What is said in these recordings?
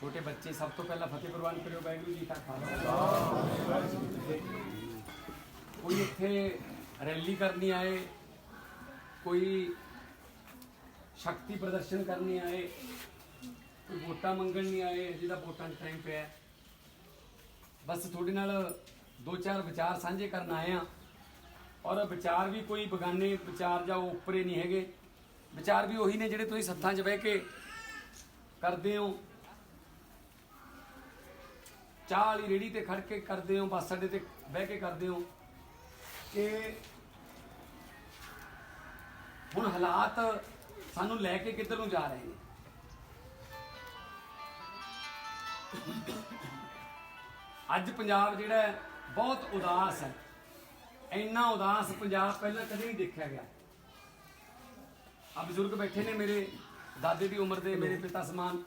ਛੋਟੇ ਬੱਚੇ ਸਭ ਤੋਂ ਪਹਿਲਾਂ ਫਤਿਹ ਪ੍ਰਵਾਨ ਕਰਿਓ, ਵਾਹਿਗੁਰੂ ਜੀ ਕਾ ਖਾਲਸਾ। ਕੋਈ ਇੱਥੇ ਰੈਲੀ ਕਰਨੀ ਆਏ, ਕੋਈ ਸ਼ਕਤੀ ਪ੍ਰਦਰਸ਼ਨ ਕਰਨੀ ਆਏ, ਕੋਈ ਵੋਟਾਂ ਮੰਗਣ ਨਹੀਂ ਆਏ, ਜਿਹਦਾ ਵੋਟਾਂ ਦਾ ਟਾਈਮ ਪਿਆ। ਬਸ ਤੁਹਾਡੇ ਨਾਲ ਦੋ ਚਾਰ ਵਿਚਾਰ ਸਾਂਝੇ ਕਰਨ ਆਏ ਆ ਔਰ ਵਿਚਾਰ ਵੀ ਕੋਈ ਬਗਾਨੇ, ਵਿਚਾਰ ਜਾਂ ਉਹ ਉੱਪਰੇ ਨਹੀਂ ਹੈਗੇ। ਵਿਚਾਰ ਵੀ ਉਹੀ ਨੇ ਜਿਹੜੇ ਤੁਸੀਂ ਸੱਥਾਂ 'ਚ ਬਹਿ ਕੇ ਕਰਦੇ ਹੋ। ਚਾਹ ਵਾਲੀ ਰੇੜੀ ਤੇ ਖੜ ਕੇ ਕਰਦੇ ਹੋ ਬੱਸ ਅੱਡੇ ਤੇ ਬਹਿ ਕੇ ਕਰਦੇ ਹੋ ਕਿ ਹੁਣ ਹਾਲਾਤ ਸਾਨੂੰ ਲੈ ਕੇ ਕਿੱਧਰ ਨੂੰ ਜਾ ਰਹੇ ਨੇ? ਅੱਜ ਪੰਜਾਬ ਜਿਹੜਾ ਬਹੁਤ ਉਦਾਸ ਹੈ। ਇੰਨਾ ਉਦਾਸ ਪੰਜਾਬ ਪਹਿਲਾਂ ਕਦੇ ਨਹੀਂ ਦੇਖਿਆ ਗਿਆ। ਆ ਬਜ਼ੁਰਗ ਬੈਠੇ ਨੇ ਮੇਰੇ ਦਾਦੇ ਦੀ ਉਮਰ ਦੇ ਮੇਰੇ ਪਿਤਾ ਸਮਾਨ।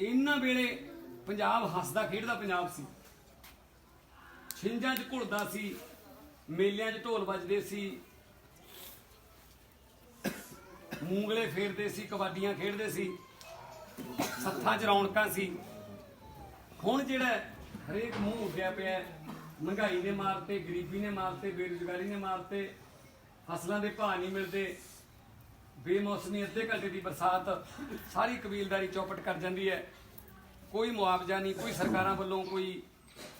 ਇਹਨਾਂ ਵੇਲੇ ਪੰਜਾਬ ਹੱਸਦਾ ਖੇਡਦਾ ਪੰਜਾਬ ਸੀ। ਛਿੰਜਾਂ 'ਚ ਘੁਲਦਾ ਸੀ, ਮੇਲਿਆਂ 'ਚ ਢੋਲ ਵੱਜਦੇ ਸੀ, ਮੂੰਗਲੇ ਫੇਰਦੇ ਸੀ, ਕਬੱਡੀਆਂ ਖੇਡਦੇ ਸੀ, ਸੱਥਾਂ 'ਚ ਰੌਣਕਾਂ ਸੀ। ਹੁਣ ਜਿਹੜਾ ਹਰੇਕ ਮੂੰਹ ਉੱਡਿਆ ਪਿਆ ਮਹਿੰਗਾਈ ਨੇ ਮਾਰਤੇ, ਗਰੀਬੀ ਨੇ ਮਾਰਤੇ, ਬੇਰੁਜ਼ਗਾਰੀ ਨੇ ਮਾਰਤੇ, ਫਸਲਾਂ ਦੇ ਭਾਅ ਨਹੀਂ ਮਿਲਦੇ ਬੇਮੌਸਮੀ, ਅੱਧੇ ਘੰਟੇ ਦੀ ਬਰਸਾਤ, ਸਾਰੀ ਕਬੀਲਦਾਰੀ ਚੌਪਟ ਕਰ ਜਾਂਦੀ ਹੈ। ਕੋਈ ਮੁਆਵਜ਼ਾ ਨਹੀਂ, ਕੋਈ ਸਰਕਾਰਾਂ ਵੱਲੋਂ ਕੋਈ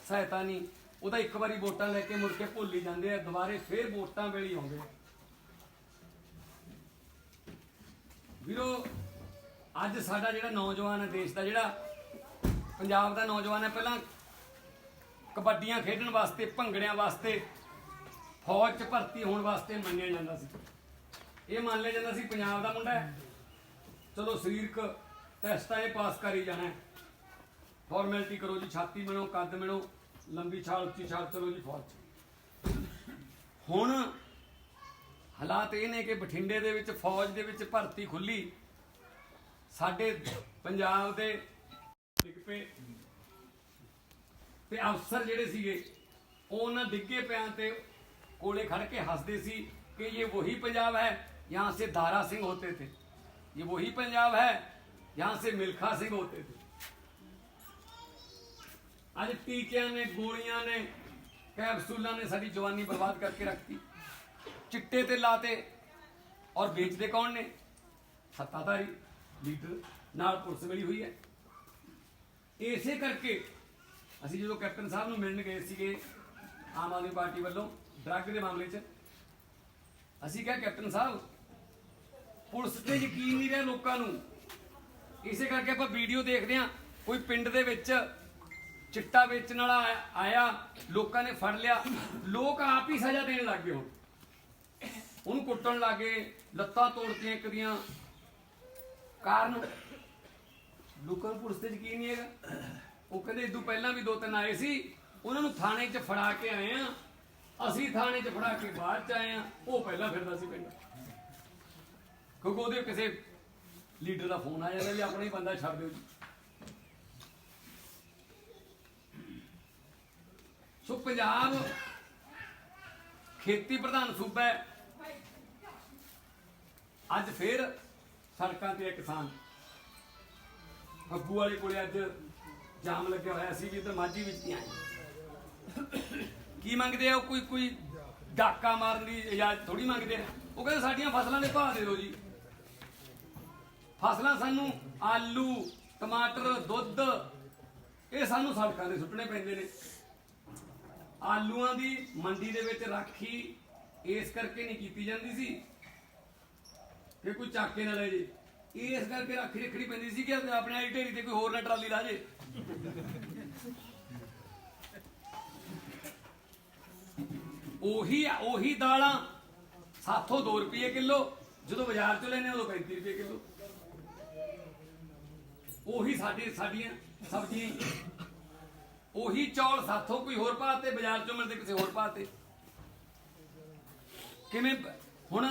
ਸਹਾਇਤਾ ਨਹੀਂ। ਉਹਦਾ ਇੱਕ ਵਾਰੀ ਵੋਟਾਂ ਲੈ ਕੇ ਮੁੜ ਕੇ ਭੁੱਲ ਹੀ ਜਾਂਦੇ ਆ, ਦੁਬਾਰੇ ਫੇਰ ਵੋਟਾਂ ਵੇਲੇ ਆਉਂਦੇ ਆ। ਵੀਰੋ, ਅੱਜ ਸਾਡਾ ਜਿਹੜਾ ਨੌਜਵਾਨ ਹੈ, ਦੇਸ਼ ਦਾ ਜਿਹੜਾ, ਪੰਜਾਬ ਦਾ ਨੌਜਵਾਨ ਹੈ, ਪਹਿਲਾਂ ਕਬੱਡੀਆਂ ਖੇਡਣ ਵਾਸਤੇ, ਭੰਗੜਿਆਂ ਵਾਸਤੇ, ਫੌਜ 'ਚ ਭਰਤੀ ਹੋਣ ਵਾਸਤੇ ਮੰਨਿਆ ਜਾਂਦਾ ਸੀ। ਇਹ ਮੰਨ ਲਿਆ ਜਾਂਦਾ ਸੀ ਪੰਜਾਬ ਦਾ ਮੁੰਡਾ ਹੈ। ਚਲੋ ਸਰੀਰਕ ਟੈਸਟਾਂ ਇਹ ਪਾਸ ਕਰੀ ਜਾਣਾ ਹੈ। ਫਾਰਮੈਲਿਟੀ ਕਰੋ ਜੀ, ਛਾਤੀ ਮਿਣੋ ਕੱਦ ਮਿਣੋ, ਲੰਬੀ ਛਾਲ, ਉੱਚੀ ਛਾਲ ਚਲੋ ਜੀ ਫੌਜ 'ਚ। ਹੁਣ ਹਾਲਾਤ ਇਹ ਨੇ ਕਿ ਬਠਿੰਡੇ ਦੇ ਵਿੱਚ ਫੌਜ ਦੇ ਵਿੱਚ ਭਰਤੀ ਖੁੱਲੀ। ਸਾਡੇ ਪੰਜਾਬ ਦੇ ਡਿੱਗ ਪਏ। ਤੇ ਅਫਸਰ ਜਿਹੜੇ ਸੀਗੇ, ਉਹ ਉਹਨਾਂ ਡਿੱਗੇ ਪਿਆਂ ਤੇ ਕੋਲੇ ਖੜ ਕੇ ਹੱਸਦੇ ਸੀ ਕਿ ਇਹ ਵਹੀ ਪੰਜਾਬ ਹੈ। यहाँ से दारा सिंह होते थे ये वही पंजाब है यहाँ से मिल्खा सिंह होते थे ਅੱਜ ਟੀਕਿਆਂ ਨੇ ਗੋਲੀਆਂ ਨੇ ਕੈਪਸੂਲਾਂ ਨੇ ਸਾਡੀ ਜਵਾਨੀ ਬਰਬਾਦ ਕਰਕੇ ਰੱਖਤੀ ਚਿੱਟੇ ਤੇ ਲਾਤੇ ਔਰ ਵੇਚਦੇ ਕੌਣ ਨੇ ਸੱਤਾਧਾਰੀ ਲੀਡਰ ਨਾਲ ਪੁਲਿਸ ਮਿਲੀ ਹੋਈ ਹੈ ਇਸੇ ਕਰਕੇ ਅਸੀਂ ਜਦੋਂ ਕੈਪਟਨ ਸਾਹਿਬ ਨੂੰ ਮਿਲਣ ਗਏ ਸੀਗੇ ਆਮ ਆਦਮੀ ਪਾਰਟੀ ਵੱਲੋਂ ਡਰੱਗ ਦੇ ਮਾਮਲੇ 'ਚ ਅਸੀਂ ਕਿਹਾ ਕੈਪਟਨ ਸਾਹਿਬ ਪੁਲਿਸ ਤੇ ਯਕੀਨ ਨਹੀਂ ਰਿਹਾ ਲੋਕਾਂ ਨੂੰ। ਇਸੇ ਕਰਕੇ ਆਪਾਂ ਵੀਡੀਓ ਦੇਖਦੇ ਹਾਂ। ਕੋਈ ਪਿੰਡ ਦੇ ਵਿੱਚ ਚਿੱਟਾ ਵੇਚਣ ਵਾਲਾ ਆਇਆ- ਆਇਆ, ਲੋਕਾਂ ਨੇ ਫੜ ਲਿਆ। ਲੋਕ ਆਪ ਹੀ ਸਜ਼ਾ ਦੇਣ ਲੱਗ ਗਏ ਹੁਣ। ਉਹਨੂੰ ਕੁੱਟਣ ਲੱਗੇ, ਲੱਤਾਂ ਤੋੜਤੀਆਂ ਇੱਕ ਦੀਆਂ। ਕਾਰਨ? ਲੋਕਾਂ ਨੂੰ ਪੁਲਿਸ ਤੇ ਯਕੀਨ ਨਹੀਂ ਹੈਗਾ। ਉਹ ਕਹਿੰਦੇ, ਇਦੋਂ ਪਹਿਲਾਂ ਵੀ ਦੋ ਤਿੰਨ ਆਏ ਸੀ। ਉਹਨਾਂ ਨੂੰ ਥਾਣੇ 'ਚ ਫੜਾ ਕੇ ਆਏ ਆ ਅਸੀਂ ਥਾਣੇ 'ਚ ਫੜਾ ਕੇ ਬਾਅਦ 'ਚ ਆਏ ਆ ਉਹ ਪਹਿਲਾਂ ਫਿਰਦਾ ਸੀ ਪਿੰਡ। ਕਿਉਂਕਿ ਉਹਦੇ ਕਿਸੇ ਲੀਡਰ ਦਾ ਫੋਨ ਆ ਜਾਂਦਾ ਵੀ ਆਪਣਾ ਹੀ ਬੰਦਾ ਛੱਡ ਦਿਓ ਜੀ। ਸੋ ਪੰਜਾਬ ਖੇਤੀ ਪ੍ਰਧਾਨ ਸੂਬਾ ਹੈ। ਅੱਜ ਫੇਰ ਸੜਕਾਂ ਤੇ ਇਹ ਕਿਸਾਨ। ਫੱਗੂ ਵਾਲੇ ਕੋਲੇ ਅੱਜ ਜਾਮ ਲੱਗਿਆ ਹੋਇਆ। ਸੀ ਵੀ ਇੱਧਰ ਮਾਝੀ ਵਿੱਚ ਨਹੀਂ ਆਏ ਕੀ ਮੰਗਦੇ ਆ ਉਹ? ਕੋਈ ਕੋਈ ਡਾਕਾ ਮਾਰਨ ਦੀ ਇਜਾਜ਼ਤ ਥੋੜੀ ਮੰਗਦੇ ਆ। ਉਹ ਕਹਿੰਦੇ ਸਾਡੀਆਂ ਫਸਲਾਂ ਦੇ ਭਾਅ ਦੇ ਦਿਓ ਜੀ। ਫਸਲਾਂ ਸਾਨੂੰ, ਆਲੂ, ਟਮਾਟਰ, ਦੁੱਧ, ਇਹ ਸਾਨੂੰ ਸੜਕਾਂ ਦੇ ਸੁੱਟਣੇ ਪੈਂਦੇ ਨੇ। ਆਲੂਆਂ ਦੀ ਮੰਡੀ ਦੇ ਵਿੱਚ ਰਾਖੀ ਇਸ ਕਰਕੇ ਨਹੀਂ ਕੀਤੀ ਜਾਂਦੀ ਸੀ ਕਿ ਕੋਈ ਚਾਕੇ ਨਾਲ ਲੈ ਜੇ। ਇਸ ਕਰਕੇ ਰਾਖੀ ਰੱਖਣੀ ਪੈਂਦੀ ਸੀ ਕਿ ਆਪਣੇ ਵਾਲੀ ਢੇਰੀ ਤੇ ਕੋਈ ਹੋਰ ਨਾ ਟਰਾਲੀ ਲਾ ਜੇ। ਉਹੀ ਉਹੀ ਦਾਲਾਂ, ਸਾਥੋਂ 2 ਰੁਪਏ ਕਿਲੋ, ਜਦੋਂ ਬਾਜ਼ਾਰ ਚੋਂ ਲੈਨੇ ਉਦੋਂ 35 ਰੁਪਏ ਕਿਲੋ। ਉਹੀ ਸਾਡੇ ਸਾਡੀਆਂ ਸਬਜ਼ੀਆਂ ਉਹੀ ਚੌਲ ਸਾਥੋਂ ਕੋਈ ਹੋਰ ਭਾਅ ਤੇ ਬਾਜ਼ਾਰ ਚੋਂ ਮਿਲਦੇ ਕਿਸੇ ਹੋਰ ਭਾਅ ਤੇ ਕਿਵੇਂ ਹੁਣ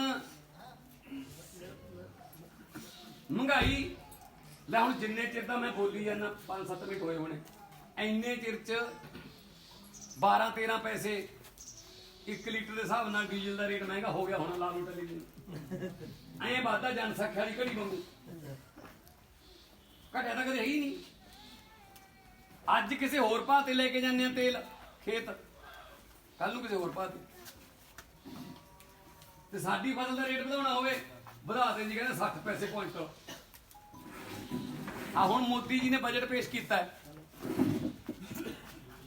ਮਹਿੰਗਾਈ, ਲੈ ਹੁਣ ਜਿੰਨੇ ਚਿਰ ਦਾ ਮੈਂ ਬੋਲੀ ਜਾਂਦਾ 5-7 ਮਿੰਟ ਹੋਏ ਹੋਣੇ। ਐਨੇ ਚਿਰ ਚ 12-13 ਪੈਸੇ 1 ਲੀਟਰ ਦੇ ਹਿਸਾਬ ਨਾਲ ਡੀਜ਼ਲ ਦਾ ਰੇਟ ਮਹਿੰਗਾ ਹੋ ਗਿਆ ਹੁਣ ਲਾ ਲਓ ਟੈਲੀਵਿਜ਼ਨ ਐਂ ਵਾਧਾ ਜਨਸੰਖਿਆ ਦੀ ਘੜੀ ਵਾਂਗੂ। ਘਟਿਆ ਤਾਂ ਕਦੇ ਹੈ ਹੀ ਨਹੀਂ। ਅੱਜ ਕਿਸੇ ਹੋਰ ਭਾਅ ਤੇ ਲੈ ਕੇ ਜਾਂਦੇ ਆ ਤੇਲ, ਖੇਤ। ਕੱਲ ਨੂੰ ਕਿਸੇ ਹੋਰ ਭਾਅ ਤੇ। ਤੇ ਸਾਡੀ ਫਸਲ ਦਾ ਰੇਟ ਵਧਾਉਣਾ ਹੋਵੇ, ਵਧਾ ਦੇ ਜੀ ਕਹਿੰਦੇ 60 ਪੈਸੇ ਕੁਇੰਟਲ। ਆ ਹੁਣ ਮੋਦੀ ਜੀ ਨੇ ਬਜਟ ਪੇਸ਼ ਕੀਤਾ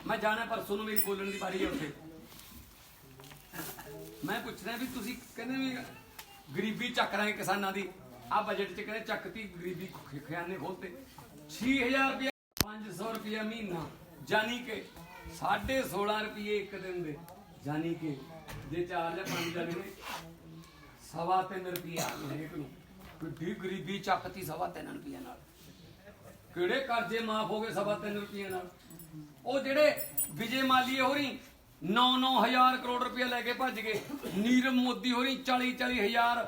ਮੈਂ ਜਾਣਾ ਪਰਸੋਂ ਨੂੰ ਮੇਰੀ ਬੋਲਣ ਦੀ ਵਾਰੀ ਹੈ ਉੱਥੇ। ਮੈਂ ਪੁੱਛਦਾ ਵੀ ਤੁਸੀਂ ਕਹਿੰਦੇ ਵੀ ਗਰੀਬੀ ਚੱਕ ਰਹੇ ਕਿਸਾਨਾਂ ਦੀ। ਆ ਬਜਟ ਚ ਕਹਿੰਦੇ ਚੱਕਤੀ ਗਰੀਬੀ ਖ- ਖਜ਼ਾਨੇ ਖੋਲਤੇ 6000 ਰੁਪਏ 500 ਰੁਪਏ ਮਹੀਨਾ ਜਾਨੀ ਕਿ 16.5 ਰੁਪਏ ਇੱਕ ਦਿਨ ਦੇ ਜਾਨੀ ਕਿ ਜੇ ਚਾਰ ਜਾਂ ਪੰਜ ਜਾਣੇ ਨੇ, ਸਵਾ ਤਿੰਨ ਰੁਪਏ ਆ ਇੱਕ ਨੂੰ। ਕਿੱਡੀ ਗਰੀਬੀ ਚੱਕਤੀ ਸਵਾ ਤਿੰਨ ਰੁਪਏ ਨਾਲ। ਕਿਹੜੇ ਕਰਜ਼ੇ ਮਾਫ ਹੋ ਗਏ ਸਵਾ ਤਿੰਨ ਰੁਪਏ ਨਾਲ? ਉਹ ਜਿਹੜੇ ਵਿਜੇ ਮਾਲੀਏ ਹੋਰੀ 9-9000 ਕਰੋੜ ਰੁਪਏ ਲੈ ਕੇ ਭੱਜ ਗਏ। ਨੀਰਵ ਮੋਦੀ ਹੋਰੀ 40-40000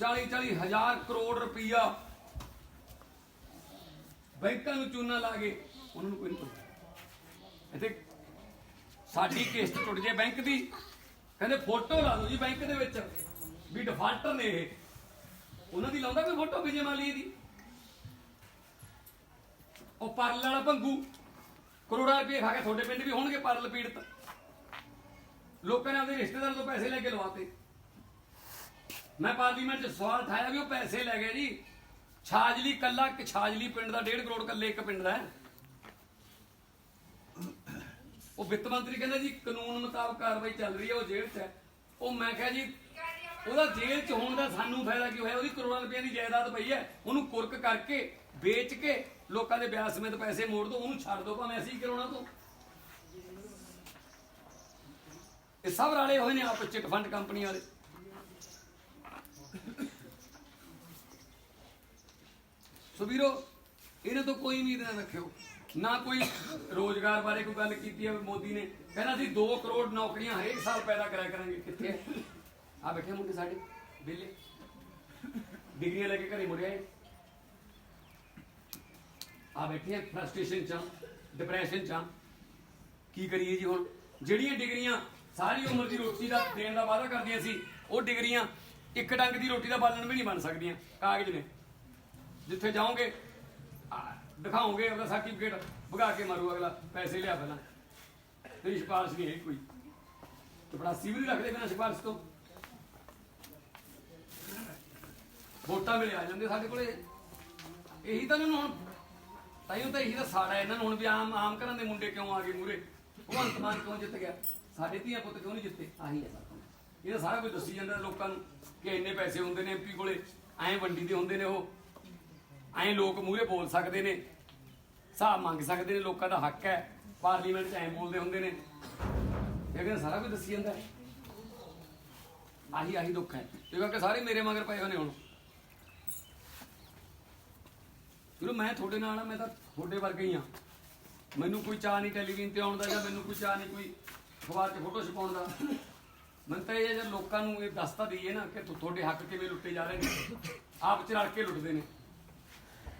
40 40 ਹਜ਼ਾਰ ਕਰੋੜ ਰੁਪਈਆ। ਬੈਂਕਾਂ ਨੂੰ ਚੂਨਾ ਲਾ ਕੇ ਉਹਨਾਂ ਨੂੰ ਕੋਈ ਨਹੀਂ ਇੱਥੇ ਸਾਡੀ ਕਿਸ਼ਤ ਟੁੱਟ ਜੇ ਬੈਂਕ ਦੀ। ਕਹਿੰਦੇ ਫੋਟੋ ਲਾ ਦਿਓ ਜੀ ਬੈਂਕ ਦੇ ਵਿੱਚ। ਵੀ ਡਿਫਾਲਟਰ ਨੇ ਇਹ। ਉਹਨਾਂ ਦੀ ਲਾਉਂਦਾ ਕੋਈ ਫੋਟੋ ਵਿਜੇ ਮਾਲੀ ਦੀ? ਉਹ ਪਰਲ ਵਾਲਾ ਭੰਗੂ। ਕਰੋੜਾਂ ਰੁਪਏ ਖਾ ਕੇ ਤੁਹਾਡੇ ਪਿੰਡ ਵੀ ਹੋਣਗੇ ਪਰਲ ਪੀੜਤ। ਲੋਕਾਂ ਨੇ ਆਪਣੇ ਰਿਸ਼ਤੇਦਾਰਾਂ ਤੋਂ ਪੈਸੇ ਲੈ ਕੇ ਲਵਾਤੇ। ਮੈਂ ਪਾਰਲੀਮੈਂਟ 'ਚ ਸਵਾਲ ਠਾਇਆ ਵੀ ਉਹ ਪੈਸੇ ਲੈ ਗਏ ਜੀ। ਛਾਜਲੀ ਕੱਲਾ ਇੱਕ ਛਾਜਲੀ ਪਿੰਡ ਦਾ 1.5 ਕਰੋੜ ਕੱਲੇ ਇੱਕ ਪਿੰਡ ਦਾ ਉਹ ਵਿੱਤ ਮੰਤਰੀ ਕਹਿੰਦਾ ਜੀ, ਕਾਨੂੰਨ ਮੁਤਾਬਕ ਕਾਰਵਾਈ ਚੱਲ ਰਹੀ ਹੈ, ਉਹ ਜੇਲ੍ਹ 'ਚ ਹੈ। ਉਹ ਮੈਂ ਕਿਹਾ ਜੀ, ਉਹਦਾ ਜੇਲ੍ਹ 'ਚ ਹੋਣ ਦਾ ਸਾਨੂੰ ਫਾਇਦਾ ਕੀ ਹੋਇਆ? ਉਹਦੀ ਕਰੋੜਾਂ ਰੁਪਏ ਦੀ ਜਾਇਦਾਦ ਪਈ ਹੈ। ਉਹਨੂੰ ਕੁਰਕ ਕਰਕੇ, ਵੇਚ ਕੇ ਲੋਕਾਂ ਦੇ ਵਿਆਹ ਸਮੇਤ ਪੈਸੇ ਮੋੜ ਦੋ, ਉਹਨੂੰ ਛੱਡ ਦੋ, ਭਾਵੇਂ ਅਸੀਂ ਕਰਾਉਣਾ ਤੋਂ। ਇਹ ਸਭ ਰਾਲੇ ਹੋਏ ਨੇ ਆਪਸ ਚਿੱਟ ਫੰਡ ਕੰਪਨੀ ਵਾਲੇ। ਸੋ ਵੀਰੋ ਇਹਨਾਂ ਤੋਂ ਕੋਈ ਉਮੀਦ ਨਾ ਰੱਖਿਓ। ਨਾ ਕੋਈ ਰੋਜ਼ਗਾਰ ਬਾਰੇ ਕੋਈ ਗੱਲ ਕੀਤੀ ਹੈ ਮੋਦੀ ਨੇ। ਕਹਿੰਦਾ ਸੀ 2 ਕਰੋੜ ਨੌਕਰੀਆਂ ਹਰੇਕ ਸਾਲ ਪੈਦਾ ਕਰਿਆ ਕਰਾਂਗੇ। ਕਿੱਥੇ ਆ? ਬੈਠੇ ਮੁੰਡੇ ਸਾਡੇ, ਵਿਹਲੇ। ਡਿਗਰੀਆਂ ਲੈ ਕੇ ਘਰੇ ਮੁੜਿਆ ਏ ਆ ਬੈਠੇ ਆ ਫਰਸਟ੍ਰੇਸ਼ਨ ਚ ਡਿਪਰੈਸ਼ਨ ਚ ਕੀ ਕਰੀਏ ਜੀ ਹੁਣ? ਜਿਹੜੀਆਂ ਡਿਗਰੀਆਂ ਸਾਰੀ ਉਮਰ ਦੀ ਰੋਟੀ ਦਾ ਦੇਣ ਦਾ ਵਾਅਦਾ ਕਰਦੀਆਂ ਸੀ ਉਹ ਡਿਗਰੀਆਂ ਇੱਕ ਡੰਗ ਦੀ ਰੋਟੀ ਦਾ ਬਾਲਣ ਵੀ ਨਹੀਂ ਬਣ ਸਕਦੀਆਂ। ਕਾਗਜ਼ ਨੇ। ਜਿੱਥੇ ਜਾਓਗੇ ਦਿਖਾਓਗੇ ਉਹਦਾ ਸਰਟੀਫਿਕੇਟ ਭਗਾ ਕੇ ਮਾਰੂ ਅਗਲਾ, ਪੈਸੇ ਲਿਆ ਪਹਿਲਾਂ। ਤੇਰੀ ਸਿਫਾਰਿਸ਼ ਨਹੀਂ ਹੈ ਕੋਈ। ਚਪੜਾਸੀ ਵੀ ਨਹੀਂ ਰੱਖਦੇ ਬਿਨਾਂ ਸਿਫਾਰਿਸ਼ ਤੋਂ। ਵੋਟਾਂ ਵੇਲੇ ਆ ਜਾਂਦੇ ਸਾਡੇ ਕੋਲੇ। ਇਹੀ ਤਾਂ ਇਹਨਾਂ ਨੂੰ ਹੁਣ ਤਾਈਓ ਤਾਂ ਇਹੀ ਤਾਂ ਸਾੜਾ ਇਹਨਾਂ ਨੂੰ ਹੁਣ ਵੀ ਆਮ ਆਮ ਘਰਾਂ ਦੇ ਮੁੰਡੇ ਕਿਉਂ ਆ ਗਏ ਮੂਰੇ ਭਗਵੰਤ ਮਾਨ ਕਿਉਂ ਜਿੱਤ ਗਿਆ? ਸਾਡੇ ਧੀਆਂ ਪੁੱਤ ਕਿਉਂ ਨਹੀਂ ਜਿੱਤੇ? ਆਹੀ ਹੈ ਸਾਰਾ ਇਹ ਤਾਂ ਸਾਰਾ ਕੁਝ ਦੱਸੀ ਜਾਂਦਾ ਲੋਕਾਂ ਨੂੰ ਕਿ ਇੰਨੇ ਪੈਸੇ ਹੁੰਦੇ ਨੇ ਐਮਪੀ ਕੋਲੇ, ਐਂ ਵੰਡੀ ਦੇ ਹੁੰਦੇ ਨੇ ਉਹ। ਐਂ ਲੋਕ ਮੂਹਰੇ ਬੋਲ ਸਕਦੇ ਨੇ, ਹਿਸਾਬ ਮੰਗ ਸਕਦੇ ਨੇ, ਲੋਕਾਂ ਦਾ ਹੱਕ ਹੈ, ਪਾਰਲੀਮੈਂਟ 'ਚ ਐਂ ਬੋਲਦੇ ਹੁੰਦੇ ਨੇ। ਇਹ ਕਹਿੰਦਾ ਸਾਰਾ ਕੁਝ ਦੱਸੀ ਜਾਂਦਾ ਆਹੀ ਆਹੀ ਦੁੱਖ ਹੈ। ਇਹ ਕਰਕੇ ਸਾਰੇ ਮੇਰੇ ਮਗਰ ਪਏ ਹੋਏ ਨੇ ਹੁਣ। ਚਲੋ ਮੈਂ ਤੁਹਾਡੇ ਨਾਲ ਆ ਮੈਂ ਤਾਂ ਤੁਹਾਡੇ ਵਰਗਾ ਹੀ ਆ ਮੈਨੂੰ ਕੋਈ ਚਾਹ ਨਹੀਂ ਟੈਲੀਵਿਜ਼ਨ ਤੇ ਆਉਣ ਦਾ ਜਾਂ ਮੈਨੂੰ ਕੋਈ ਚਾਹ ਨਹੀਂ ਕੋਈ ਅਖਬਾਰ 'ਚ ਫੋਟੋ ਛਪਾਉਣ ਦਾ। ਮੈਨੂੰ ਤਾਂ ਇਹ ਜੇ ਲੋਕਾਂ ਨੂੰ ਇਹ ਦੱਸਤਾ ਦਈਏ ਨਾ ਕਿ ਤੁਹਾਡੇ ਹੱਕ ਕਿਵੇਂ ਲੁੱਟੇ ਜਾ ਰਹੇ ਨੇ। ਆਪ ਚ ਰਲ ਕੇ ਲੁੱਟਦੇ ਨੇ।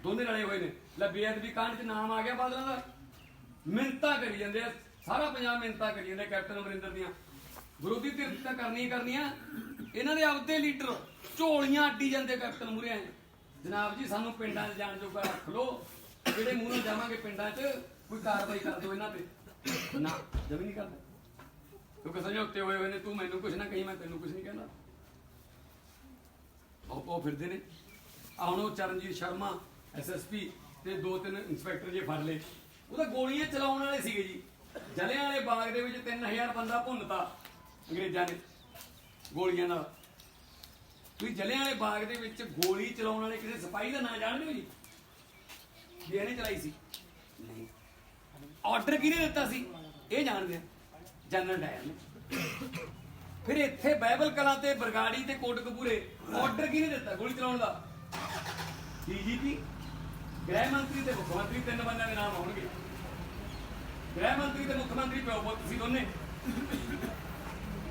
ਦੋਨੇ ਰਲੇ ਹੋਏ ਨੇ। ਲੈ ਬੇਅਦਬੀ ਕਾਂਡ 'ਚ ਨਾਮ ਆ ਗਿਆ ਬਾਦਲਾਂ ਦਾ। ਮਿੰਤਾ ਕਰੀ ਜਾਂਦੇ ਆ। ਸਾਰਾ ਪੰਜਾਬ ਮਿੰਤਾ ਕਰੀ ਜਾਂਦੇ ਕੈਪਟਨ ਅਮਰਿੰਦਰ ਦੀਆਂ। ਵਿਰੋਧੀ ਧਿਰ ਤਾਂ ਕਰਨੀ ਕਰਨੀਆਂ। ਇਹਨਾਂ ਦੇ ਆਪਦੇ ਲੀਡਰ, ਝੋਲੀਆਂ ਅੱਡੀ ਜਾਂਦੇ ਕੈਪਟਨ ਮੁਰਿਆਂ ਜਨਾਬ ਜੀ, ਸਾਨੂੰ ਪਿੰਡਾਂ 'ਚ ਜਾਣ ਜੋਗਾ ਰੱਖ ਲਓ। ਜਿਹੜੇ ਮੂਹਰੋਂ ਜਾਵਾਂਗੇ ਪਿੰਡਾਂ 'ਚ, ਕੋਈ ਕਾਰਵਾਈ ਕਰ ਦਿਓ ਇਹਨਾਂ ਤੇ। ਨਾ, ਜਮੀ ਨਹੀਂ ਕਰਦੇ। ਕਿਉਂਕਿ ਸਮਝੌਤੇ ਹੋਏ ਹੋਏ ਨੇ, ਤੂੰ ਮੈਨੂੰ ਕੁਝ ਨਾ ਕਹੀ, ਮੈਂ ਤੈਨੂੰ ਕੁਝ ਨਹੀਂ ਕਹਿੰਦਾ। ਉਹ ਉਹ ਫਿਰਦੇ ਨੇ। ਆ ਹੁਣ ਉਹ ਚਰਨਜੀਤ ਸ਼ਰਮਾ ਐਸਐਸਪੀ ਤੇ ਦੋ ਤਿੰਨ ਇੰਸਪੈਕਟਰ ਜੇ ਫੜ ਲਏ। ਉਹ ਤਾਂ ਗੋਲੀਆਂ ਚਲਾਉਣ ਵਾਲੇ ਸੀਗੇ ਜੀ। ਜਲਿਆਂ ਵਾਲੇ ਬਾਗ ਦੇ ਵਿੱਚ 3000 ਬੰਦਾ ਭੁੰਨਤਾ ਅੰਗਰੇਜ਼ਾਂ ਨੇ ਗੋਲੀਆਂ ਨਾਲ। ਤੁਸੀਂ ਜਲਿਆਂ ਵਾਲੇ ਬਾਗ ਦੇ ਵਿੱਚ ਗੋਲੀ ਚਲਾਉਣ ਵਾਲੇ ਕਿਸੇ ਸਿਪਾਹੀ ਦਾ ਨਾਂ ਜਾਣਦੇ ਹੋ ਜੀ? ਵੀ ਇਹਨੇ ਚਲਾਈ ਸੀ। ਨਹੀਂ। ਆਰਡਰ ਕਿਹਨੇ ਦਿੱਤਾ ਸੀ? ਇਹ ਜਾਣਦੇ ਆ। ਜਨਰਲ ਡਾਇਰ ਨੇ। ਫਿਰ ਇੱਥੇ ਬਾਈਬਲ ਕਲਾਂ ਤੇ ਬਰਗਾੜੀ ਤੇ ਕੋਟਕਪੂਰੇ ਆਰਡਰ ਕਿਹਨੇ ਦਿੱਤਾ ਗੋਲੀ ਚਲਾਉਣ ਦਾ? ਡੀਜੀਪੀ। ਗ੍ਰਹਿ ਮੰਤਰੀ ਤੇ ਮੁੱਖ ਮੰਤਰੀ ਤਿੰਨ ਬੰਦਿਆਂ ਦੇ ਨਾਮ ਆਉਣਗੇ। ਗ੍ਰਹਿ ਮੰਤਰੀ ਤੇ ਮੁੱਖ ਮੰਤਰੀ ਪਿਓ ਪੁੱਤ ਸੀ ਦੋਨੇ।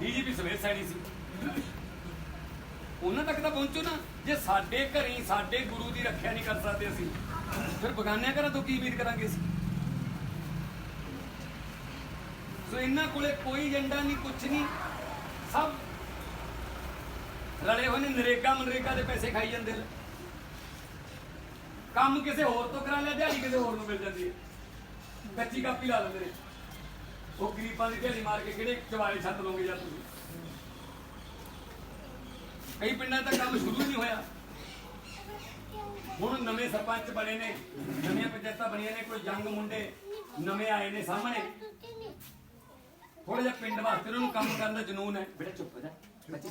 ਡੀਜੀਪੀ ਸਵੇਤ ਸੈਣੀ ਸੀ। ਉਹਨਾਂ ਤੱਕ ਤਾਂ ਪਹੁੰਚੋ ਨਾ, ਜੇ ਸਾਡੇ ਘਰੇ ਸਾਡੇ ਗੁਰੂ ਦੀ ਰੱਖਿਆ ਨਹੀਂ ਕਰ ਸਕਦੇ ਅਸੀਂ, ਫਿਰ ਬਗਾਨਿਆਂ ਘਰਾਂ ਤੋਂ ਕੀ ਉਮੀਦ ਕਰਾਂਗੇ ਅਸੀਂ? ਸੋ ਇਹਨਾਂ ਕੋਲੇ ਕੋਈ ਏਜੰਡਾ ਨਹੀਂ, ਕੁਛ ਨਹੀਂ। ਸਭ ਰਲੇ ਹੋਏ ਨੇ ਨਰੇਗਾ ਮਨਰੇਗਾ ਦੇ ਪੈਸੇ ਖਾਈ ਜਾਂਦੇ ਨੇ। ਕੰਮ ਕਿਸੇ ਹੋਰ ਤੋਂ ਕਰਾ ਲਿਆ ਦਿਹਾੜੀ ਕਿਸੇ ਹੋਰ ਨੂੰ ਮਿਲ ਜਾਂਦੀ ਹੈ। ਕੱਚੀ ਕਾਪੀ ਲਾ ਲੈਂਦੇ ਨੇ। ਉਹ ਗਰੀਬਾਂ ਦੀ ਦਿਹਾੜੀ ਮਾਰ ਕੇ ਕਿਹੜੇ ਚਵਾਰੇ ਛੱਤ ਲੋਗੇ ਜਾਂ ਤੁਸੀਂ? ਕਈ ਪਿੰਡਾਂ ਤੱਕ ਕੰਮ ਸ਼ੁਰੂ ਹੀ ਨਹੀਂ ਹੋਇਆ। ਹੁਣ ਨਵੇਂ ਸਰਪੰਚ ਬਣੇ ਨੇ ਨਵੀਆਂ ਪੰਚਾਇਤਾਂ ਬਣੀਆਂ ਨੇ ਕੋਈ ਯੰਗ ਮੁੰਡੇ ਨਵੇਂ ਆਏ ਨੇ ਸਾਹਮਣੇ। ਥੋੜਾ ਜਿਹਾ ਪਿੰਡ ਵਾਸਤੇ ਉਹਨਾਂ ਨੂੰ ਕੰਮ ਕਰਨ ਦਾ ਜਨੂਨ ਹੈ। ਬੇਟਾ ਚੁੱਪ ਜਾ। ਬੱਚੇ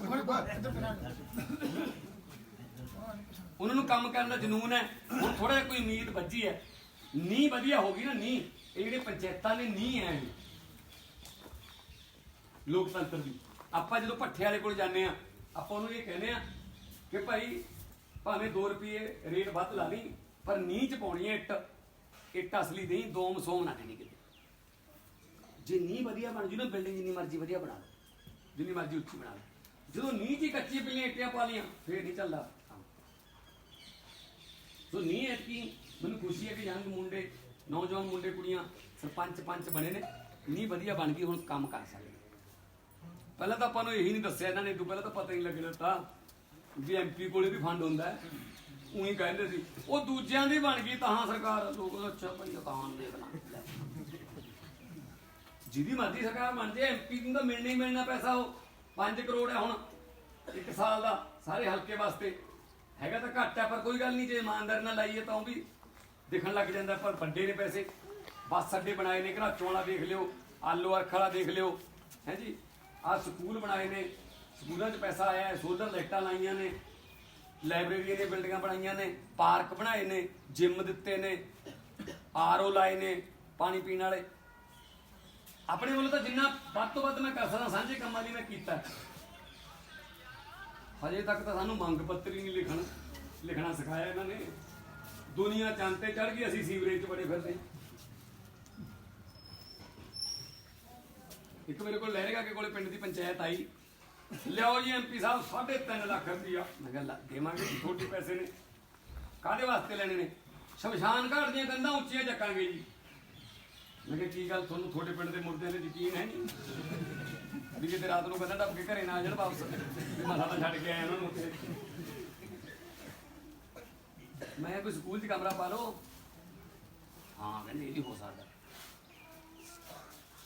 ਉਹਨਾਂ ਨੂੰ ਕੰਮ ਕਰਨ ਦਾ ਜਨੂਨ ਹੈ। ਹੁਣ ਥੋੜਾ ਜਿਹਾ ਕੋਈ ਉਮੀਦ ਵੱਜੀ ਹੈ। ਨੀ ਵਧੀਆ ਹੋ ਗਈ ਨਾ ਨੀ ਇਹ ਜਿਹੜੇ ਪੰਚਾਇਤਾਂ ਨੇ ਨੀ ਹੈ ਲੋਕਤੰਤਰ ਦੀ। ਆਪਾਂ ਜਦੋਂ ਭੱਠੇ ਵਾਲੇ ਕੋਲ ਜਾਂਦੇ ਆ ਆਪਾਂ ਉਹਨੂੰ ਇਹ ਕਹਿੰਦੇ ਆ ਕਿ ਭਾਈ, ਭਾਵੇਂ 2 ਰੁਪਏ ਰੇਟ ਵੱਧ ਲਾ ਲਈ, ਪਰ ਨੀਂਹ ਚ ਪਾਉਣੀ ਹੈ ਇੱਟ। ਇੱਟ ਅਸਲੀ ਨਹੀਂ ਦੋਮ ਸੋਮ ਨਾ ਦੇਣੀ ਕਿਤੇ। ਜੇ ਨੀਂਹ ਵਧੀਆ ਬਣ ਜੂ ਨਾ, ਬਿਲਡਿੰਗ ਜਿੰਨੀ ਮਰਜ਼ੀ ਵਧੀਆ ਬਣਾ ਲਓ। ਜਿੰਨੀ ਮਰਜ਼ੀ ਉੱਚੀ ਬਣਾ ਲਓ। ਜਦੋਂ ਨੀਂਹ 'ਚ ਹੀ ਕੱਚੀ ਪਈਆਂ ਇੱਟਾਂ ਪਾ ਲੀਆਂ ਫੇਰ ਨਹੀਂ ਚੱਲਦਾ। ਸੋ ਨੀਂਹ ਹੈ ਕਿ ਮੈਨੂੰ ਖੁਸ਼ੀ ਹੈ ਕਿ ਯੰਗ ਮੁੰਡੇ, ਨੌਜਵਾਨ ਮੁੰਡੇ, ਕੁੜੀਆਂ ਸਰਪੰਚ, ਪੰਚ ਬਣੇ ਨੇ। ਨੀਂਹ ਵਧੀਆ ਬਣ ਗਈ ਹੁਣ ਕੰਮ ਕਰ ਸਕਦੇ। ਪਹਿਲਾਂ ਤਾਂ ਆਪਾਂ ਨੂੰ ਇਹੀ ਨਹੀਂ ਦੱਸਿਆ ਇਹਨਾਂ ਨੇ, ਤੋਂ ਪਹਿਲਾਂ ਤਾਂ ਪਤਾ ਹੀ ਨਹੀਂ ਲੱਗਣਾ ਤਾਂ ਵੀ ਐਮਪੀ ਕੋਲੇ ਵੀ ਫੰਡ ਹੁੰਦਾ ਹੈ ਉਹੀ ਕਹਿੰਦੇ ਸੀ, ਉਹ ਦੂਜਿਆਂ ਦੀ ਬਣ ਗਈ ਤਾਂ ਸਰਕਾਰ। ਲੋਕ ਅੱਛਾ ਭਾਈ ਤਾਂ ਦੇਖਣਾ ਜਿਹਦੀ ਮਰਜ਼ੀ ਸਰਕਾਰ ਬਣ ਜੇ ਐਮਪੀ ਨੂੰ ਤਾਂ ਮਿਲਣਾ ਹੀ ਮਿਲਣਾ ਪੈਸਾ ਉਹ। 5 ਕਰੋੜ ਹੈ ਹੁਣ, ਇੱਕ ਸਾਲ ਦਾ, ਸਾਰੇ ਹਲਕੇ ਵਾਸਤੇ। ਹੈਗਾ ਤਾਂ ਘੱਟ ਹੈ ਪਰ ਕੋਈ ਗੱਲ ਨਹੀਂ, ਜੇ ਇਮਾਨਦਾਰੀ ਨਾਲ ਲਾਈਏ ਤਾਂ ਉਹ ਵੀ ਦਿਖਣ ਲੱਗ ਜਾਂਦਾ, ਪਰ ਵੱਡੇ ਨੇ ਪੈਸੇ। ਬੱਸ ਅੱਡੇ ਬਣਾਏ ਨੇ, ਘਰਾਚੋਂ ਵਾਲਾ ਦੇਖ ਲਿਓ, ਆਲੂ ਅਰਖ ਵਾਲਾ ਦੇਖ ਲਿਓ। ਹੈ ਜੀ? ਆਹ ਸਕੂਲ ਬਣਾਏ ਨੇ, ਸਕੂਲਾਂ 'ਚ ਪੈਸਾ ਆਇਆ ਹੈ ਸੋਲਰ ਲਾਈਟਾਂ ਲਾਈਆਂ ਨੇ, ਲਾਇਬ੍ਰੇਰੀਆਂ ਦੀਆਂ ਬਿਲਡਿੰਗਾਂ ਬਣਾਈਆਂ ਨੇ, ਪਾਰਕ ਬਣਾਏ ਨੇ, ਜਿਮ ਦਿੱਤੇ ਨੇ, ਆਰਓ ਲਾਏ ਨੇ, ਪਾਣੀ ਪੀਣ ਵਾਲੇ। ਆਪਣੇ ਵੱਲੋਂ ਤਾਂ ਜਿੰਨਾ ਵੱਧ ਤੋਂ ਵੱਧ ਮੈਂ ਕਰ ਸਕਦਾ, ਸਾਂਝੇ ਕੰਮਾਂ ਲਈ ਮੈਂ ਕੀਤਾ। ਹਜੇ ਤੱਕ ਤਾਂ ਸਾਨੂੰ ਮੰਗ ਪੱਤਰ ਹੀ ਨਹੀਂ ਲਿਖਣ ਲਿਖਣਾ ਸਿਖਾਇਆ ਇਹਨਾਂ ਨੇ। ਦੁਨੀਆ ਚੰਦ ਤੇ ਚੜ ਗਈ ਅਸੀਂ ਸੀਵਰੇਜ 'ਚ ਬੜੇ ਫਿਰਦੇ। ਇੱਕ ਮੇਰੇ ਕੋਲ ਲਹਿਰੇਗਾ ਕੇ ਕੋਲੇ ਪਿੰਡ ਦੀ ਪੰਚਾਇਤ ਆਈ। ਲਿਆਓ ਜੀ ਐਮਪੀ ਸਾਹਿਬ 3.5 ਲੱਖ ਰੁਪਇਆ ਮੈਂ ਕਿਹਾ ਲੈ, ਦੇਵਾਂਗੇ ਛੋਟੇ ਪੈਸੇ ਨੇ। ਕਾਹਦੇ ਵਾਸਤੇ ਲੈਣੇ ਨੇ? ਸ਼ਮਸ਼ਾਨ ਘਾਟ ਦੀਆਂ ਕੰਧਾਂ ਉੱਚੀਆਂ ਚੱਕਾਂਗੇ ਜੀ। ਮੈਂ ਕਿਹਾ ਕੀ ਗੱਲ ਤੁਹਾਨੂੰ ਤੁਹਾਡੇ ਪਿੰਡ ਦੇ ਮੁਰਦਿਆਂ ਤੇ ਯਕੀਨ ਹੈ ਨਹੀਂ? ਵੀ ਕਿਤੇ ਰਾਤ ਨੂੰ ਕਹਿੰਦਾ ਟੱਪ ਕੇ ਘਰੇ ਨਾ ਆ ਜਾਣ ਵਾਪਸ। ਵੀ ਮੈਂ ਸਾਡਾ ਛੱਡ ਕੇ ਆਇਆ ਉਹਨਾਂ ਨੂੰ ਉੱਥੇ। ਮੈਂ ਕੋਈ ਸਕੂਲ 'ਚ ਕਮਰਾ ਪਾ ਲਓ? ਹਾਂ, ਕਹਿੰਦੇ, ਇਹ ਵੀ ਹੋ ਸਕਦਾ।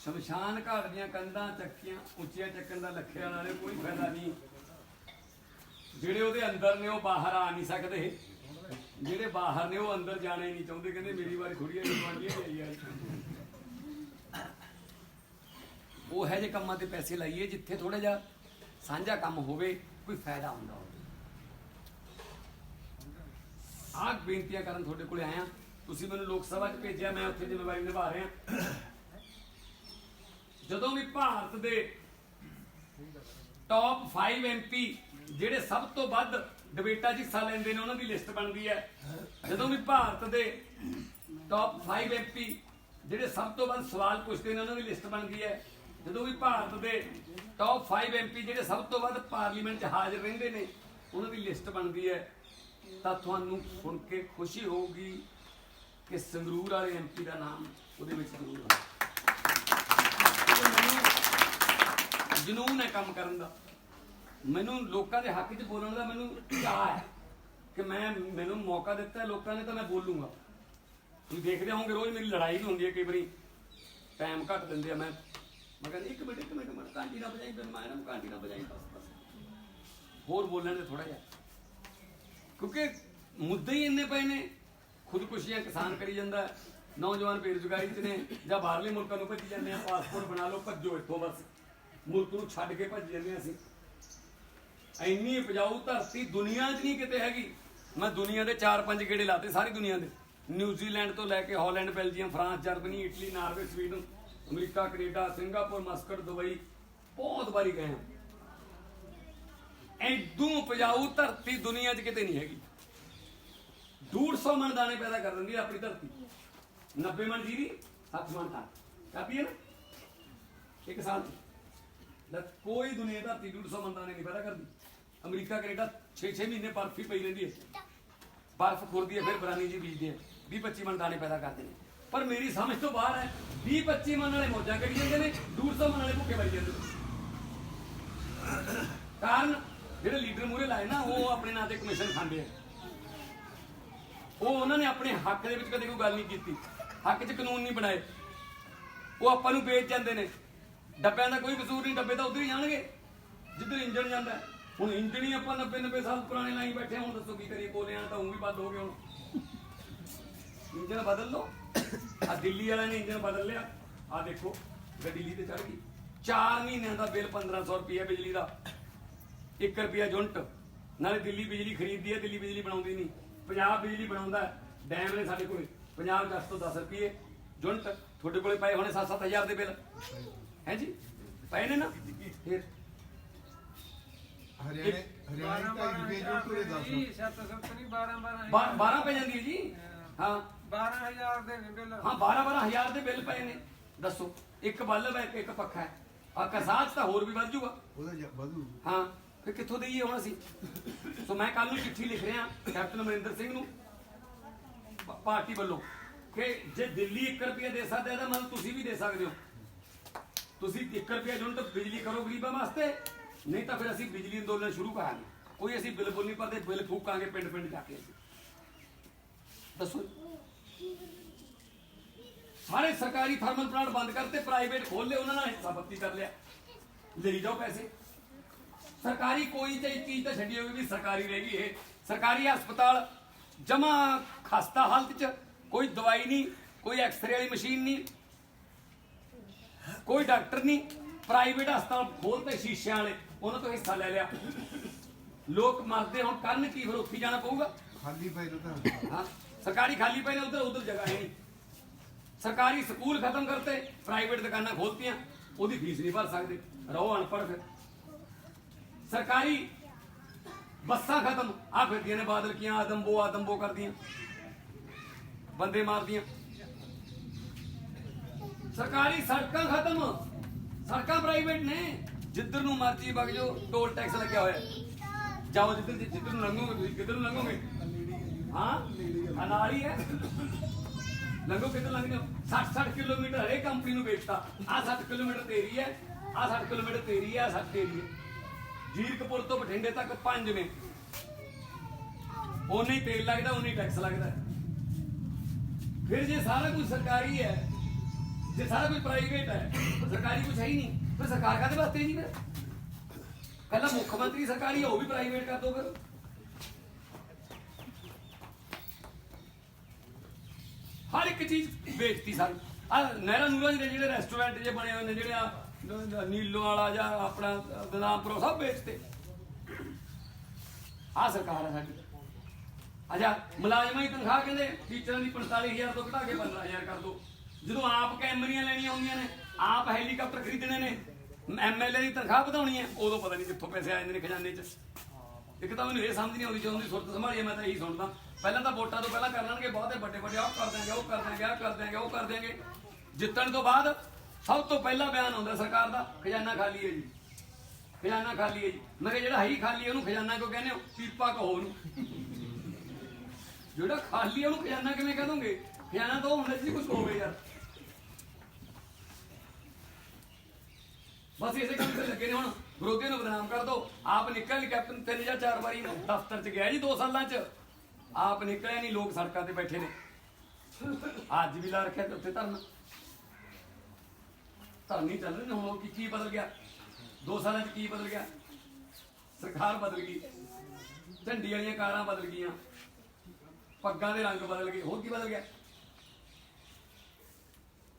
ਸ਼ਮਸ਼ਾਨ ਘਾਟ ਦੀਆਂ ਕੰਧਾਂ ਚੱਕੀਆਂ, ਉੱਚੀਆਂ ਚੱਕਣ ਦਾ ਲੱਖਿਆਂ ਨਾਲੇ ਕੋਈ ਫਾਇਦਾ ਨਹੀਂ। ਜਿਹੜੇ ਉਹਦੇ ਅੰਦਰ ਨੇ, ਉਹ ਬਾਹਰ ਆ ਨਹੀਂ ਸਕਦੇ। ਜਿਹੜੇ ਬਾਹਰ ਨੇ, ਉਹ ਅੰਦਰ ਜਾਣਾ ਹੀ ਨਹੀਂ ਚਾਹੁੰਦੇ। ਕਹਿੰਦੇ, ਮੇਰੀ ਵਾਰੀ ਥੋੜੀ ਜਿਹੀ ਗਵਾਂਢੀਆਂ ਦੀ ਯਾਰ। ਉਹ ਹੈ ਜੇ ਕੰਮਾਂ ਤੇ ਪੈਸੇ ਲਾਈਏ ਜਿੱਥੇ ਥੋੜਾ ਜਿਹਾ ਸਾਂਝਾ ਕੰਮ ਹੋਵੇ, ਕੋਈ ਫਾਇਦਾ ਹੁੰਦਾ ਹੋਵੇ। ਆਹ ਬੇਨਤੀਆਂ ਕਰਨ ਤੁਹਾਡੇ ਕੋਲੇ ਆਇਆ। ਤੁਸੀਂ ਮੈਨੂੰ ਲੋਕ ਸਭਾ 'ਚ ਭੇਜਿਆ, ਮੈਂ ਉੱਥੇ ਜ਼ਿੰਮੇਵਾਰੀ ਨਿਭਾ ਰਿਹਾ। ਜਦੋਂ ਵੀ ਭਾਰਤ ਦੇ ਟੌਪ 5 ਐਮਪੀ ਜਿਹੜੇ ਸਭ ਤੋਂ ਵੱਧ ਡਿਬੇਟਾਂ 'ਚ ਹਿੱਸਾ ਲੈਂਦੇ ਨੇ, ਉਹਨਾਂ ਦੀ ਲਿਸਟ ਬਣਦੀ ਹੈ। ਜਦੋਂ ਵੀ ਭਾਰਤ ਦੇ ਟੌਪ 5 ਐਮਪੀ ਜਿਹੜੇ ਸਭ ਤੋਂ ਵੱਧ ਸਵਾਲ ਪੁੱਛਦੇ ਨੇ, ਉਹਨਾਂ ਦੀ ਲਿਸਟ ਬਣਦੀ ਹੈ। ਜਦੋਂ ਵੀ ਭਾਰਤ ਦੇ ਟੌਪ 5 ਐਮਪੀ ਜਿਹੜੇ ਸਭ ਤੋਂ ਵੱਧ ਪਾਰਲੀਮੈਂਟ 'ਚ ਹਾਜ਼ਰ ਰਹਿੰਦੇ ਨੇ, ਉਹਨਾਂ ਦੀ ਲਿਸਟ ਬਣਦੀ ਹੈ। ਤਾਂ ਤੁਹਾਨੂੰ ਸੁਣ ਕੇ ਖੁਸ਼ੀ ਹੋਊਗੀ ਕਿ ਸੰਗਰੂਰ ਵਾਲੇ ਐਮਪੀ ਦਾ ਨਾਮ ਉਹਦੇ ਵਿੱਚ ਜ਼ਰੂਰ ਹੈ ਮੈਨੂੰ ਜਨੂਨ ਹੈ ਕੰਮ ਕਰਨ ਦਾ। ਮੈਨੂੰ ਲੋਕਾਂ ਦੇ ਹੱਕ 'ਚ ਬੋਲਣ ਦਾ ਮੈਨੂੰ ਚਾਹ ਹੈ ਕਿ ਮੈਂ, ਮੈਨੂੰ ਮੌਕਾ ਦਿੱਤਾ ਲੋਕਾਂ ਨੇ ਤਾਂ ਮੈਂ ਬੋਲੂੰਗਾ। ਤੁਸੀਂ ਦੇਖਦੇ ਹੋਵੋਗੇ, ਰੋਜ਼ ਮੇਰੀ ਲੜਾਈ ਵੀ ਹੁੰਦੀ ਹੈ ਕਈ ਵਾਰੀ। ਟਾਈਮ ਘੱਟ ਦਿੰਦੇ ਆ, ਮੈਂ ਮੈਂ ਕਹਿੰਦਾ ਇੱਕ ਮਿੰਟ ਇੱਕ ਮਿੰਟ ਮੈਂ ਕਾਂਟੀ ਨਾ ਬਜਾਈ ਫਿਰ ਮੈਂ ਇਹਨਾਂ ਨੂੰ ਕਾਂਟੀ ਨਾ ਬਜਾਈ ਬਸ ਬਸ। ਹੋਰ ਬੋਲਣ ਦੇ ਥੋੜਾ ਜਿਹਾ। ਕਿਉਂਕਿ ਮੁੱਦੇ ਹੀ ਇੰਨੇ ਪਏ ਨੇ, ਖੁਦਕੁਸ਼ੀਆਂ ਕਿਸਾਨ ਕਰੀ ਜਾਂਦਾ, ਨੌਜਵਾਨ ਬੇਰੁਜ਼ਗਾਰੀ 'ਚ ਨੇ, ਜਾਂ ਬਾਹਰਲੇ ਮੁਲਕਾਂ ਨੂੰ ਭੱਜੀ ਜਾਂਦੇ ਆ, ਪਾਸਪੋਰਟ ਬਣਾ ਲਓ, ਭੱਜੋ ਇੱਥੋਂ ਬਸ। ਮੁਲਕ ਨੂੰ ਛੱਡ ਕੇ ਭੱਜ ਜਾਂਦੇ ਹਾਂ ਅਸੀਂ। ਇੰਨੀ ਉਪਜਾਊ ਧਰਤੀ ਦੁਨੀਆ 'ਚ ਨਹੀਂ ਕਿਤੇ ਹੈਗੀ। ਮੈਂ ਦੁਨੀਆ ਦੇ 4-5 ਗੇੜੇ ਲਾਤੇ, ਸਾਰੀ ਦੁਨੀਆ ਦੇ। ਨਿਊਜ਼ੀਲੈਂਡ ਤੋਂ ਲੈ ਕੇ Holland, Belgium, France, Germany, Italy, Norway, Sweden. America, Canada, Singapore, Muscat, Dubai ਬਹੁਤ ਵਾਰੀ ਗਏ ਹਾਂ। ਐਦੂ ਉਪਜਾਊ ਧਰਤੀ ਦੁਨੀਆ 'ਚ ਕਿਤੇ ਨਹੀਂ ਹੈਗੀ। 150 ਮਨ ਦਾਣੇ ਪੈਦਾ ਕਰ ਦਿੰਦੀ ਹੈ ਆਪਣੀ ਧਰਤੀ। 90 ਮਣ ਜੀਰੀ 60 ਮਣ ਤਾਂ ਕਾਪੀ ਹੈ ਨਾ? ਇੱਕ ਸਾਲ ਚ ਕੋਈ ਦੁਨੀਆ ਧਰਤੀ 150 ਮਣ ਦਾਣੇ ਨਹੀਂ ਪੈਦਾ ਕਰਦੀ। ਅਮਰੀਕਾ, ਕੈਨੇਡਾ 6-6 ਮਹੀਨੇ ਬਰਫ ਹੀ ਪਈ ਰਹਿੰਦੀ ਹੈ। ਬਰਫ ਖੁਰਦੀ ਹੈ, ਫਿਰ ਬਰਾਨੀ ਜੀ ਬੀਜਦੇ ਆ 20-25 ਮਨ ਦਾਣੇ ਪੈਦਾ ਕਰਦੇ ਨੇ। ਪਰ ਮੇਰੀ ਸਮਝ ਤੋਂ ਬਾਹਰ ਹੈ। 20-25 ਮਨ ਵਾਲੇ ਮੌਜਾਂ ਕੱਢੀ ਜਾਂਦੇ ਨੇ ਦੂਰ 150 ਮਨ ਵਾਲੇ ਭੁੱਖੇ ਮਰੀ ਜਾਂਦੇ ਨੇ। ਕਾਰਨ ਜਿਹੜੇ ਲੀਡਰ ਮੂਰੇ ਲਾਏ ਨਾ ਉਹ ਆਪਣੇ ਨਾਂ ਤੇ ਕਮਿਸ਼ਨ ਖਾਂਦੇ ਆ। ਉਹ ਉਹਨਾਂ ਨੇ ਆਪਣੇ ਹੱਕ ਦੇ ਵਿੱਚ ਕਦੇ ਕੋਈ ਗੱਲ ਨਹੀਂ ਕੀਤੀ। ਹੱਕ 'ਚ ਕਾਨੂੰਨ ਨਹੀਂ ਬਣਾਏ। ਉਹ ਆਪਾਂ ਨੂੰ ਵੇਚ ਜਾਂਦੇ ਨੇ। ਡੱਬਿਆਂ ਦਾ ਕੋਈ ਕਸੂਰ ਨਹੀਂ ਡੱਬੇ ਤਾਂ ਉਧਰ ਹੀ ਜਾਣਗੇ। ਜਿੱਧਰ ਇੰਜਣ ਜਾਂਦਾ ਹੁਣ ਇੰਜਣ ਹੀ ਆਪਾਂ 90 90 ਸਾਲ ਪੁਰਾਣੇ ਲਾਈ ਬੈਠੇ ਹਾਂ, ਹੁਣ ਦੱਸੋ ਕੀ ਕਰੀਏ? ਕੋਲਿਆਂ ਤਾਂ ਉਹ ਵੀ ਬੰਦ ਹੋ ਗਏ ਹੁਣ। ਇੰਜਣ ਬਦਲ ਲਓ। ਆ ਦਿੱਲੀ ਵਾਲਿਆਂ ਨੇ ਇੰਜਨ ਬਦਲ ਲਿਆ। ਆ ਦੇਖੋ ਗੱਡੀ ਲੀ ਤੇ ਚੜ ਗਈ। 4 ਮਹੀਨਿਆਂ ਦਾ ਬਿੱਲ 1500 ਰੁਪਏ ਬਿਜਲੀ ਦਾ। 1 ਰੁਪਿਆ ਯੂਨਿਟ ਨਾਲੇ ਦਿੱਲੀ ਬਿਜਲੀ ਖਰੀਦਦੀ ਹੈ ਦਿੱਲੀ ਬਿਜਲੀ ਬਣਾਉਂਦੀ ਨਹੀਂ। ਪੰਜਾਬ ਬਿਜਲੀ ਬਣਾਉਂਦਾ ਹੈ। ਡੈਮ ਨੇ ਸਾਡੇ ਕੋਲੇ। ਪੰਜਾਬ 10 ਤੋਂ 10 ਰੁਪਏ ਯੂਨਿਟ ਤੁਹਾਡੇ ਕੋਲੇ ਪਏ ਹੋਣੇ 7-7000 ਦੇ ਬਿੱਲ। ਹੈ ਜੀ? ਪਏ ਨੇ ਨਾ? ਫਿਰ। ਹਰਿਆਣੇ ਹਰਿਆਣੇ ਦਾ ਜੋ ਪੂਰੇ 10 ਜੀ 7-7 ਨਹੀਂ 12-12 ਬਾ- 12 ਪੈ ਜਾਂਦੀ ਹੈ ਜੀ? ਹਾਂ। 12000 ਦੇ ਨੇ ਬਿੱਲ। ਹਾਂ 12 ਹਜ਼ਾਰ ਦੇ ਬਿੱਲ ਪਏ ਨੇ। ਦੱਸੋ ਇੱਕ ਬਲਬ ਹੈ ਇੱਕ- ਇੱਕ ਪੱਖਾ ਹੈ। ਆ ਕਸਾਚ ਤਾਂ ਹੋਰ ਵੀ ਵੱਧ ਜੂਗਾ। ਉਹਦਾ ਜ- ਵਧੂ। ਹਾਂ ਫਿਰ ਕਿੱਥੋਂ ਦੇਈਏ ਹੁਣ ਅਸੀਂ? ਸੋ ਮੈਂ ਕੱਲ ਨੂੰ ਚਿੱਠੀ ਲਿਖ ਰਿਹਾ ਕੈਪਟਨ ਅਮਰਿੰਦਰ ਸਿੰਘ ਨੂੰ ਪ- ਪਾਰਟੀ ਵੱਲੋਂ ਕਿ ਜੇ ਦਿੱਲੀ 1 ਰੁਪਿਆ ਦੇ ਸਕਦਾ ਇਹਦਾ ਮਤਲਬ ਤੁਸੀਂ ਵੀ ਦੇ ਸਕਦੇ ਹੋ। ਤੁਸੀਂ 1 ਰੁਪਿਆ ਯੂਨਿਟ ਬਿਜਲੀ ਕਰੋ ਗਰੀਬਾਂ ਵਾਸਤੇ ਨਹੀਂ ਤਾਂ ਫਿਰ ਅਸੀਂ ਬਿਜਲੀ ਅੰਦੋਲਨ ਸ਼ੁਰੂ ਕਰਾਂਗੇ। ਕੋਈ ਅਸੀਂ ਬਿੱਲ ਬੁੱਲ ਨਹੀਂ ਭਰਦੇ ਬਿੱਲ ਫੂਕਾਂਗੇ ਪਿੰਡ ਪਿੰਡ ਜਾ ਕੇ ਅਸੀਂ। ਦੱਸੋ ਸਾਰੇ ਸਰਕਾਰੀ ਥਰਮਲ ਪਲਾਂਟ ਬੰਦ ਕਰਤੇ ਪ੍ਰਾਈਵੇਟ ਖੋਲ ਲਏ ਉਹਨਾਂ ਨਾਲ ਹਿੱਸਾ ਬੱਤੀ ਕਰ ਲਿਆ। ਲਈ ਜਾਓ ਪੈਸੇ। ਸਰਕਾਰੀ ਕੋਈ ਤੇ ਚੀਜ਼ ਤਾਂ ਛੱਡੀ ਹੋਈ ਵੀ ਸਰਕਾਰੀ ਰਹਿ ਗਈ ਇਹ। ਸਰਕਾਰੀ ਹਸਪਤਾਲ ਜਮਾ ਖਸਤਾ ਹਾਲਤ ਚ ਕੋਈ ਦਵਾਈ ਨਹੀਂ ਕੋਈ ਐਕਸਰੇ ਵਾਲੀ ਮਸ਼ੀਨ ਨਹੀਂ ਕੋਈ ਡਾਕਟਰ ਨਹੀਂ ਪ੍ਰਾਈਵੇਟ ਹਸਪਤਾਲ ਖੋਲਤੇ ਸ਼ੀਸ਼ਿਆਂ ਵਾਲੇ ਉਹਨਾਂ ਤੋਂ ਹਿੱਸਾ ਲੈ ਲਿਆ। ਲੋਕ ਮਰਦੇ ਹੁਣ ਕਰਨ ਕੀ ਫਿਰ ਉੱਥੇ ਜਾਣਾ ਪਊਗਾ? ਖਾਲੀ ਪਏ ਤਾਂ ਹਾਂ। ਸਰਕਾਰੀ ਖਾਲੀ ਪਏ ਨੇ ਉਧਰ ਉਧਰ ਜਗ੍ਹਾ ਹੈ ਨਹੀਂ। ਸਰਕਾਰੀ ਸਕੂਲ ਖਤਮ ਕਰਤੇ ਪ੍ਰਾਈਵੇਟ ਦੁਕਾਨਾਂ ਖੋਲਤੀਆਂ, ਉਹਦੀ ਫੀਸ ਨਹੀਂ ਭਰ ਸਕਦੇ। ਰਹੋ ਅਨਪੜ੍ਹ ਫਿਰ। ਸਰਕਾਰੀ ਬੱਸਾਂ ਖਤਮ ਆ ਫਿਰਦੀਆਂ ਨੇ ਬਾਦਲ ਕੀਆਂ, ਆਦਮਬੋ ਆਦਮਬੋ ਕਰਦੀਆਂ। ਬੰਦੇ ਮਾਰਦੀਆਂ। ਸਰਕਾਰੀ ਸੜਕਾਂ ਖਤਮ, ਸੜਕਾਂ ਪ੍ਰਾਈਵੇਟ ਨੇ। ਜਿੱਧਰ ਨੂੰ ਮਰਜ਼ੀ ਵਗ ਜਾਓ ਟੋਲ ਟੈਕਸ ਲੱਗਿਆ ਹੋਇਆ। ਜਾਓ ਜਿੱਧਰ ਜਿੱਧਰ ਨੂੰ ਲੰਘੋਗੇ, ਤੁਸੀਂ ਕਿੱਧਰ ਨੂੰ ਲੰਘੋਗੇ? ਹਾਂ? ਆ ਨਾਲ ਹੀ। ਹੈ ਲੰਘੋ ਕਿੱਧਰ ਲੰਘ ਜਾਓ। 60 60 ਕਿਲੋਮੀਟਰ ਹਰੇ ਕੰਪਨੀ ਨੂੰ ਵੇਚਤਾ। ਆ 60 ਕਿਲੋਮੀਟਰ ਤੇਰੀ ਹੈ ਆ 60 ਕਿਲੋਮੀਟਰ ਤੇਰੀ ਹੈ ਆ 60 ਤੇਰੀ ਹੈ। ਜੀਰਕਪੁਰ ਤੋਂ ਬਠਿੰਡੇ ਤੱਕ ਪੰਜ ਨੇ। ਉਨੇ ਹੀ ਤੇਲ ਲੱਗਦਾ ਉਨੇ ਹੀ ਟੈਕਸ ਲੱਗਦਾ। ਫਿਰ ਜੇ ਸਾਰਾ ਕੁਝ ਸਰਕਾਰੀ ਹੈ, ਜੇ ਸਾਰਾ ਕੁਝ ਪ੍ਰਾਈਵੇਟ ਹੈ ਸਰਕਾਰੀ ਕੁਝ ਹੈ ਹੀ ਨਹੀਂ। ਫਿਰ ਸਰਕਾਰ ਕਾਹਦੇ ਵਾਸਤੇ ਨਹੀਂ ਫਿਰ? ਪਹਿਲਾਂ ਮੁੱਖ ਮੰਤਰੀ ਸਰਕਾਰੀ ਹੈ ਉਹ ਵੀ ਪ੍ਰਾਈਵੇਟ ਕਰ ਦੋ ਫਿਰ। ਹਰ ਇੱਕ ਚੀਜ਼ ਵੇਚਤੀ ਸਾਨੂੰ। ਆ ਨਹਿਰਾ ਨੂਰਾ ਜਿਹੜੇ ਜਿਹੜੇ ਰੈਸਟੋਰੈਂਟ ਜੇ ਬਣੇ ਹੋਏ ਨੇ, ਜਿਹੜੇ ਆ ਨੀਲੋ ਵਾਲਾ ਜਾਂ ਆਪਣਾ ਦਨਾਮਪੁਰ ਸਭ ਵੇਚਤੇ। ਆ ਸਰਕਾਰ ਹੈ ਸਾਡੀ। ਅਜਾ ਮੁਲਾਜ਼ਮਾਂ ਦੀ ਤਨਖਾਹ ਕਹਿੰਦੇ ਟੀਚਰਾਂ ਦੀ 45000 ਤੋਂ ਘਟਾ ਕੇ 15000 ਕਰ ਦੋ। ਜਦੋਂ ਆਪ ਕੈਮਰੀਆਂ ਲੈਣੀਆਂ ਹੁੰਦੀਆਂ ਨੇ, ਆਪ ਹੈਲੀਕਾਪਟਰ ਖਰੀਦਣੇ ਨੇ ਐਮਐਲਏ ਦੀ ਤਨਖਾਹ ਵਧਾਉਣੀ ਹੈ, ਉਦੋਂ ਪਤਾ ਨਹੀਂ ਕਿੱਥੋਂ ਪੈਸੇ ਆ ਜਾਂਦੇ ਨੇ ਖਜ਼ਾਨੇ 'ਚ। ਇੱਕ ਤਾਂ ਮੈਨੂੰ ਇਹ ਸਮਝ ਨਹੀਂ ਆਉਂਦੀ ਜਦੋਂ ਦੀ ਸੁਰਤ ਸੰਭਾਲੀ ਹੈ, ਮੈਂ ਤਾਂ ਇਹੀ ਸੁਣਦਾ। ਪਹਿਲਾਂ ਤਾਂ ਵੋਟਾਂ ਤੋਂ ਪਹਿਲਾਂ ਕਰ ਲੈਣਗੇ ਬਹੁਤੇ ਵੱਡੇ ਵੱਡੇ ਆਹ ਕਰ ਦਿਆਂਗੇ ਉਹ ਕਰ ਦਿਆਂਗੇ ਆਹ ਕਰ ਦਿਆਂਗੇ ਉਹ ਕਰ ਦਿਆਂਗੇ। ਜਿੱਤਣ ਤੋਂ ਬਾਅਦ ਸਭ ਤੋਂ ਪਹਿਲਾਂ ਬਿਆਨ ਆਉਂਦਾ ਸਰਕਾਰ ਦਾ ਖਜ਼ਾਨਾ ਖਾਲੀ ਹੈ ਜੀ। ਖਜ਼ਾਨਾ ਖਾਲੀ ਹੈ ਜੀ। ਮੈਂ ਕਿਹਾ ਜਿਹੜਾ ਹੈ ਹੀ ਖਾਲੀ ਹੈ, ਉਹਨੂੰ ਖਜ਼ਾਨਾ ਕਿਉਂ ਕਹਿੰਦੇ ਹੋ? ਪੀਪਾ ਕਹੋ ਉਹਨੂੰ। ਜਿਹੜਾ ਖਾਲੀ ਹੈ, ਉਹਨੂੰ ਖਜ਼ਾਨਾ ਕਿਵੇਂ ਕਹਿ ਦੋਗੇ? ਖਜ਼ਾਨਾ ਤਾਂ ਉਹ ਹੁੰਦਾ ਜੀ ਕੁਝ ਹੋਵੇ ਯਾਰ। ਬਸ ਇਸੇ ਕੰਮ ਤੇ ਲੱਗੇ ਨੇ ਹੁਣ। ਵਿਰੋਧੀਆਂ ਨੂੰ ਬਦਨਾਮ ਕਰ ਦੋ। ਆਪ ਨਿਕਲ ਨਹੀਂ ਕੈਪਟਨ, ਤਿੰਨ ਜਾਂ ਚਾਰ ਵਾਰੀ ਦਫ਼ਤਰ ਚ ਗਿਆ ਜੀ 2 ਸਾਲਾਂ ਚ। ਆਪ ਨਿਕਲਿਆ ਨਹੀਂ ਲੋਕ ਸੜਕਾਂ ਤੇ ਬੈਠੇ ਨੇ। ਅੱਜ ਵੀ ਲਾ ਰੱਖਿਆ ਤੇ ਉੱਥੇ ਧਰਨਾ। ਧਰਨੀ ਚੱਲ ਰਹੀ ਨੇ ਹੁਣ ਕੀ ਕੀ ਬਦਲ ਗਿਆ? 2 ਸਾਲਾਂ ਚ ਕੀ ਬਦਲ ਗਿਆ? ਸਰਕਾਰ ਬਦਲ ਗਈ। ਝੰਡੀ ਵਾਲੀਆਂ ਕਾਰਾਂ ਬਦਲ ਗਈਆਂ। ਪੱਗਾਂ ਦੇ ਰੰਗ ਬਦਲ ਗਏ। ਹੋਰ ਕੀ ਬਦਲ ਗਿਆ?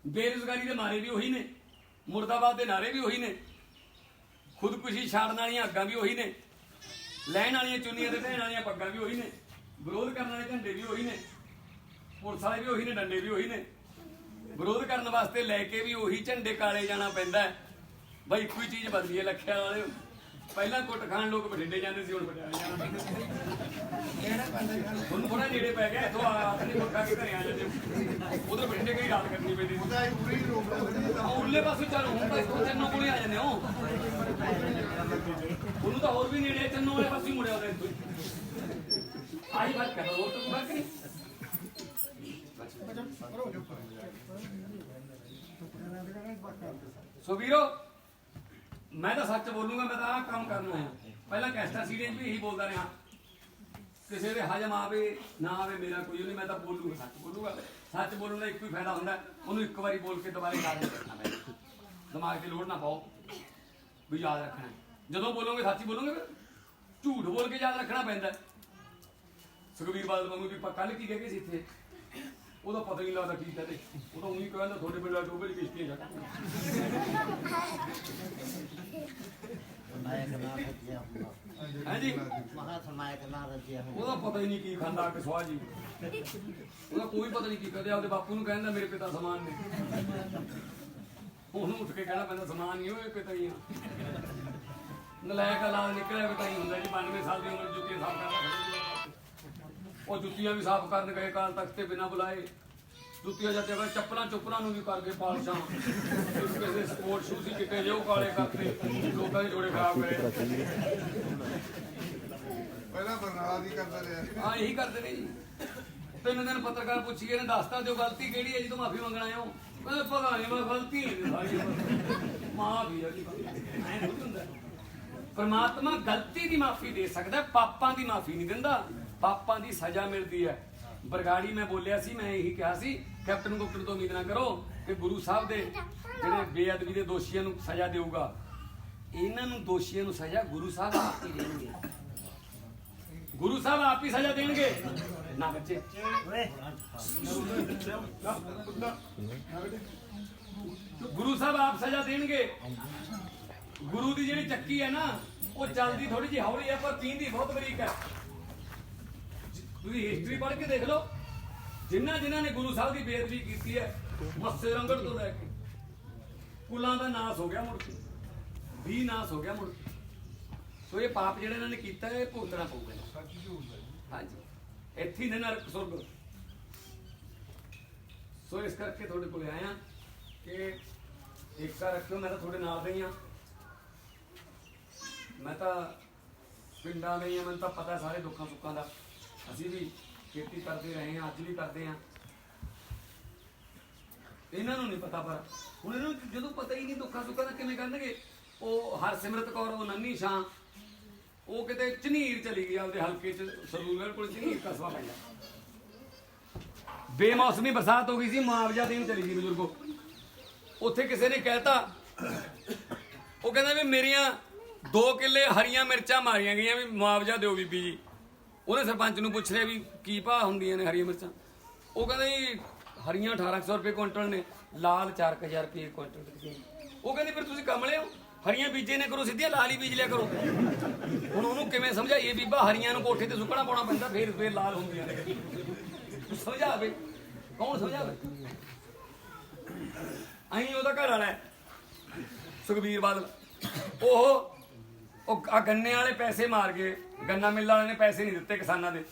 ਬੇਰੁਜ਼ਗਾਰੀ ਦੇ ਮਾਰੇ ਵੀ ਉਹੀ ਨੇ। ਮੁਰਦਾਬਾਦ ਦੇ ਨਾਰੇ ਵੀ ਉਹੀ ਨੇ। ਖੁਦਕੁਸ਼ੀ ਛਾੜਨ ਵਾਲੀਆਂ ਅੱਗਾਂ ਵੀ ਉਹੀ ਨੇ, ਲੈਣ ਵਾਲੀਆਂ ਚੁੰਨੀਆਂ ਤੇ ਢਹਿਣ ਵਾਲੀਆਂ ਪੱਗਾਂ ਵੀ ਉਹੀ ਨੇ, ਵਿਰੋਧ ਕਰਨ ਵਾਲੇ ਝੰਡੇ ਵੀ ਉਹੀ ਨੇ, ਪੁਲਿਸ ਵਾਲੇ ਵੀ ਉਹੀ ਨੇ, ਡੰਡੇ ਵੀ ਉਹੀ ਨੇ। ਵਿਰੋਧ ਕਰਨ ਵਾਸਤੇ ਲੈ ਕੇ ਵੀ ਉਹੀ ਝੰਡੇ ਕਾਲੇ ਜਾਣਾ ਪੈਂਦਾ ਹੈ। ਬਈ ਇੱਕੋ ਹੀ ਚੀਜ਼ ਬਦਲੀ ਹੈ, ਲੱਖਿਆ ਵਾਲੇ ਪਹਿਲਾਂ ਕੁੱਟ ਖਾਣ ਲੋਕ ਬਠਿੰਡੇ ਜਾਂਦੇ ਸੀ ਹੁਣ ਪਟਿਆਲੇ ਜਾਣਾ। ਹੁਣ ਥੋੜਾ ਨੇੜੇ ਪੈ ਗਿਆ ਇਥੋਂ ਆਪਣੇ ਕੋਲ ਖਾ ਕੇ ਘਰੇ ਆ ਜਾਂਦੇ ਉਧਰ ਬਠਿੰਡੇ ਕਈ ਰਾਤ ਕਰਨੀ ਪੈਂਦੀ ਸੀ? ਉਹਦਾ ਹੀ ਪੂਰੀ ਰੋਕ ਲਓ ਆ ਉਰਲੇ ਪਾਸੇ ਚਲੋ ਹੁਣ ਤਾਂ ਇੱਥੋਂ ਚੰਨੋ ਕੋਲੇ ਆ ਜਾਂਦੇ ਹੋ। ਉਹਨੂੰ ਤਾਂ ਹੋਰ ਵੀ ਨੇੜੇ ਚੰਨੋ ਵਾਲੇ ਪਾਸੇ ਮੁੜਿਆ ਉਹਦੇ ਇੱਥੋਂ ਆਹੀ ਬਾਤ ਕਰ ਹੋਰ ਤਾਂ ਫ਼ਰਕ ਨਹੀਂ। ਸੋ ਵੀਰੋ ਮੈਂ ਤਾਂ ਸੱਚ ਬੋਲੂੰਗਾ, ਮੈਂ ਤਾਂ ਆਹ ਕੰਮ ਕਰਨ ਆਇਆ। ਪਹਿਲਾਂ ਕੈਸਟਾ ਸੀਰੀਜ਼ ਵੀ ਇਹੀ ਬੋਲਦਾ ਰਿਹਾ। ਕਿਸੇ ਦੇ ਹਜਮ ਆਵੇ, ਨਾ ਆਵੇ, ਮੇਰਾ ਕੋਈ ਨਹੀਂ, ਮੈਂ ਤਾਂ ਬੋਲੂਗਾ, ਸੱਚ ਬੋਲੂਗਾ। ਸੱਚ ਬੋਲਣ ਦਾ ਇੱਕੋ ਹੀ ਫਾਇਦਾ ਹੁੰਦਾ, ਉਹਨੂੰ ਇੱਕ ਵਾਰੀ ਬੋਲ ਕੇ ਦੁਬਾਰੇ ਯਾਦ ਨਹੀਂ ਰੱਖਣਾ ਮੈਂ ਦਿਮਾਗ ਤੇ ਲੋੜ ਨਾ ਪਾਓ, ਵੀ ਯਾਦ ਰੱਖਣਾ। ਜਦੋਂ ਬੋਲੋਗੇ, ਸੱਚ ਹੀ ਬੋਲੋਗੇ ਫਿਰ। ਝੂਠ ਬੋਲ ਕੇ ਯਾਦ ਰੱਖਣਾ ਪੈਂਦਾ। ਹੈ। ਸੁਖਬੀਰ ਬਾਦਲ ਵਾਂਗੂ ਵੀ ਪੱਕਾ ਲਿਖੀ ਕਹਿ ਗਏ ਸੀ ਇੱਥੇ? ਉਹਦਾ ਪਤਾ ਹੀ ਨਹੀਂ ਲੱਗਦਾ ਕੀ ਕਹਦੇ। ਉਹ ਤਾਂ ਉਹੀ ਕਹਿੰਦਾ ਤੁਹਾਡੇ ਪਿੰਡਾਂ ਟੋਬੇ ਦੀ ਕਿਸ਼ਤੀਆਂ ਜਾ ਹਾਂਜੀ। ਉਹਦਾ ਪਤਾ ਹੀ ਨਹੀਂ ਕੀ ਖਾਂਦਾ ਕਿ ਜੀ। ਉਹਦਾ ਕੋਈ ਪਤਾ ਨਹੀਂ ਕੀ ਕਹਦੇ ਆਪਦੇ ਬਾਪੂ ਨੂੰ ਕਹਿੰਦਾ ਮੇਰੇ ਪਿਤਾ ਸਮਾਨ ਨੇ। ਉਹਨੂੰ ਉੱਠ ਕੇ ਕਹਿਣਾ ਪੈਂਦਾ ਸਮਾਨ ਨਹੀਂ ਹੋਏ ਪਿਤਾ ਹੀ ਆ। ਨਲਾਇਕ ਲਾਲ ਨਿਕਲਿਆ ਪਿਤਾ ਹੀ ਹੁੰਦਾ ਜੀ 92 ਸਾਲ ਦੀ ਉਮਰ ਜੁੱਤੀਆਂ ਸਾਫ਼ ਕਰਦਾ ਉਹ ਜੁੱਤੀਆਂ ਵੀ ਸਾਫ਼ ਕਰਨ ਗਏ ਕਾਲ ਤਖਤ ਤੇ ਬਿਨਾਂ ਬੁਲਾਏ। ਜੁੱਤੀਆਂ ਜਾਂਦੇ ਹੋਏ ਚੱਪਲਾਂ ਚੁੱਪਲਾਂ ਨੂੰ ਵੀ ਕਰਕੇ ਪਾਲਸ਼ਾਂ। ਕਿਸੇ ਸਪੋਰਟ ਸ਼ੂਜ਼ ਹੀ ਕਿਤੇ ਜਿਉ ਕਾਲੇ ਕਰਤੇ ਲੋਕਾਂ ਦੇ ਜੋੜੇ ਖਰਾਬ ਕਰੇ। ਪਹਿਲਾਂ ਬਰਨਾਲਾ ਦੀ ਕਰਦਾ ਰਿਹਾ। ਹਾਂ ਇਹੀ ਕਰਦੇ ਨੇ ਜੀ। ਤਿੰਨ ਦਿਨ ਪੱਤਰਕਾਰ ਪੁੱਛੀਏ ਨੇ ਦੱਸਤਾ ਦਿਓ ਗਲਤੀ ਕਿਹੜੀ ਹੈ ਜੀ ਤੂੰ ਮਾਫੀ ਮੰਗਣਾ ਆਇਓ। ਕਹਿੰਦੇ ਪਤਾ ਨਹੀਂ ਮੈਂ ਗਲਤੀ ਨਹੀਂ ਸਾਰੀ ਮਾਫੀ ਹੈ ਜੀ ਐਂ ਹੁੰਦਾ। ਪਰਮਾਤਮਾ ਗਲਤੀ ਦੀ ਮਾਫੀ ਦੇ ਸਕਦਾ ਹੈ, ਪਾਪਾਂ ਦੀ ਮਾਫੀ ਨਹੀਂ ਦਿੰਦਾ। ਪਾਪਾਂ ਦੀ ਸਜ਼ਾ ਮਿਲਦੀ ਹੈ। ਬਰਗਾੜੀ ਮੈਂ ਬੋਲਿਆ ਸੀ, ਮੈਂ ਇਹੀ ਕਿਹਾ ਸੀ, ਕੈਪਟਨ ਗੁਪਤਨ ਤੋਂ ਉਮੀਦ ਨਾ ਕਰੋ ਕਿ ਗੁਰੂ ਸਾਹਿਬ ਦੇ ਜਿਹੜੇ ਬੇਅਦਬੀ ਦੇ ਦੋਸ਼ੀਆਂ ਨੂੰ ਸਜ਼ਾ ਦੇਊਗਾ। ਇਹਨਾਂ ਨੂੰ ਦੋਸ਼ੀਆਂ ਨੂੰ ਸਜ਼ਾ ਗੁਰੂ ਸਾਹਿਬ ਆਪ ਹੀ ਦੇਣਗੇ। ਗੁਰੂ ਸਾਹਿਬ ਆਪ ਹੀ ਸਜ਼ਾ ਦੇਣਗੇ। ਨਾ ਬੱਚੇ। ਗੁਰੂ ਸਾਹਿਬ ਆਪ ਸਜ਼ਾ ਦੇਣਗੇ। ਗੁਰੂ ਦੀ ਜਿਹੜੀ ਚੱਕੀ ਹੈ ਨਾ, ਉਹ ਚੱਲਦੀ ਥੋੜੀ ਜਿਹੀ ਹੌਲੀ ਹੈ, ਪਰ ਪੀਂਦੀ ਬਹੁਤ ਬਰੀਕ ਹੈ। ਤੁਸੀਂ ਹਿਸਟਰੀ ਪੜ੍ਹ ਕੇ ਦੇਖ ਲਓ। ਜਿਨ੍ਹਾਂ ਜਿਨ੍ਹਾਂ ਨੇ ਗੁਰੂ ਸਾਹਿਬ ਦੀ ਬੇਅਦਬੀ ਕੀਤੀ ਹੈ ਮੱਸੇ ਰੰਗੜ ਤੋਂ ਲੈ ਕੇ। ਕੁਲਾਂ ਦਾ ਨਾਸ ਹੋ ਗਿਆ ਮੁੜ ਕੇ। ਵੀ ਨਾਸ ਹੋ ਗਿਆ ਮੁੜ ਕੇ। ਸੋ ਇਹ ਪਾਪ ਜਿਹੜੇ ਇਹਨਾਂ ਨੇ ਕੀਤਾ ਇਹ ਭੁਗਤਣਾ ਪਊਗਾ। ਸੱਚ ਝੂਠ। ਹਾਂਜੀ। ਇੱਥੇ ਹੀ ਨੇ ਨਰਕ ਸੁਰਗ। ਸੋ ਇਸ ਕਰਕੇ ਤੁਹਾਡੇ ਕੋਲ ਆਇਆ ਕਿ ਏਕਤਾ ਰੱਖਿਓ ਮੈਂ ਤਾਂ ਤੁਹਾਡੇ ਨਾਲ ਰਹੀ ਹਾਂ। ਮੈਂ ਤਾਂ ਪਿੰਡਾਂ ਦੇ ਹਾਂ ਮੈਨੂੰ ਤਾਂ ਪਤਾ ਸਾਰੇ ਦੁੱਖਾਂ ਸੁੱਖਾਂ ਦਾ। ਅਸੀਂ ਵੀ ਖੇਤੀ ਕਰਦੇ ਰਹੇ ਹਾਂ, ਅੱਜ ਵੀ ਕਰਦੇ ਹਾਂ। ਇਹਨਾਂ ਨੂੰ ਨਹੀਂ ਪਤਾ ਪਰ ਹੁਣ ਇਹਨਾਂ ਨੂੰ ਜਦੋਂ ਪਤਾ ਹੀ ਨਹੀਂ ਦੁੱਖਾਂ ਸੁੱਖਾਂ ਦਾ ਕਿਵੇਂ ਕਰਨਗੇ, ਉਹ ਹਰਸਿਮਰਤ ਕੌਰ, ਉਹ ਨੰਨੀ ਸ਼ਾਂ ਉਹ ਕਿਤੇ ਝਨੀਰ ਚਲੀ ਗਈ ਆਪਦੇ ਹਲਕੇ ਚ ਸਰੂਲਗੜ ਕੋਲ ਝਨੀਰ ਕਸਬਾ ਪੈਂਦਾ ਬੇਮੌਸਮੀ ਬਰਸਾਤ ਹੋ ਗਈ ਸੀ, ਮੁਆਵਜ਼ਾ ਦੇਣ ਚਲੀ ਗਈ ਬਜ਼ੁਰਗੋ। ਉੱਥੇ ਕਿਸੇ ਨੇ ਕਹਿਤਾ, ਉਹ ਕਹਿੰਦਾ ਵੀ ਮੇਰੀਆਂ 2 ਕਿੱਲੇ ਹਰੀਆਂ ਮਿਰਚਾਂ ਮਾਰੀਆਂ ਗਈਆਂ, ਵੀ ਮੁਆਵਜ਼ਾ ਦਿਓ ਬੀਬੀ ਜੀ। ਉਹਨੇ ਸਰਪੰਚ ਨੂੰ ਪੁੱਛ ਲਿਆ ਵੀ ਕੀ ਭਾਅ ਹੁੰਦੀਆਂ ਨੇ ਹਰੀਆਂ ਮਿਰਚਾਂ? ਉਹ ਕਹਿੰਦਾ ਜੀ, ਹਰੀਆਂ 1800 ਰੁਪਏ ਕੁਇੰਟਲ ਨੇ, ਲਾਲ 4000 ਰੁਪਏ ਕੁਇੰਟਲ ਨੇ। ਉਹ ਕਹਿੰਦੀ, ਫਿਰ ਤੁਸੀਂ ਕਮਲੇ ਹੋ ਹਰੀਆਂ ਬੀਜੇ ਨੇ ਕਰੋ, ਸਿੱਧੀਆਂ ਲਾਲ ਹੀ ਬੀਜ ਲਿਆ ਕਰੋ। ਹੁਣ ਉਹਨੂੰ ਕਿਵੇਂ ਸਮਝਾਈਏ ਬੀਬਾ ਹਰੀਆਂ ਨੂੰ ਕੋਠੇ ਤੇ ਸੁੱਕਣਾ ਪਾਉਣਾ ਪੈਂਦਾ, ਫੇਰ ਫੇਰ ਲਾਲ ਹੁੰਦੀਆਂ ਨੇ। ਸਮਝਾਵੇ? ਕੌਣ ਸਮਝਾਵੇ? ਅਹੀਂ ਉਹਦਾ ਘਰ ਵਾਲਾ ਸੁਖਬੀਰ ਬਾਦਲ। ਉਹ ਉਹ ਗੰਨੇ ਵਾਲੇ ਪੈਸੇ ਮਾਰ ਗਏ। ਗੰਨਾ ਮਿੱਲ ਵਾਲਿਆਂ ਨੇ ਪੈਸੇ ਨਹੀਂ ਦਿੱਤੇ ਕਿਸਾਨਾਂ ਦੇ,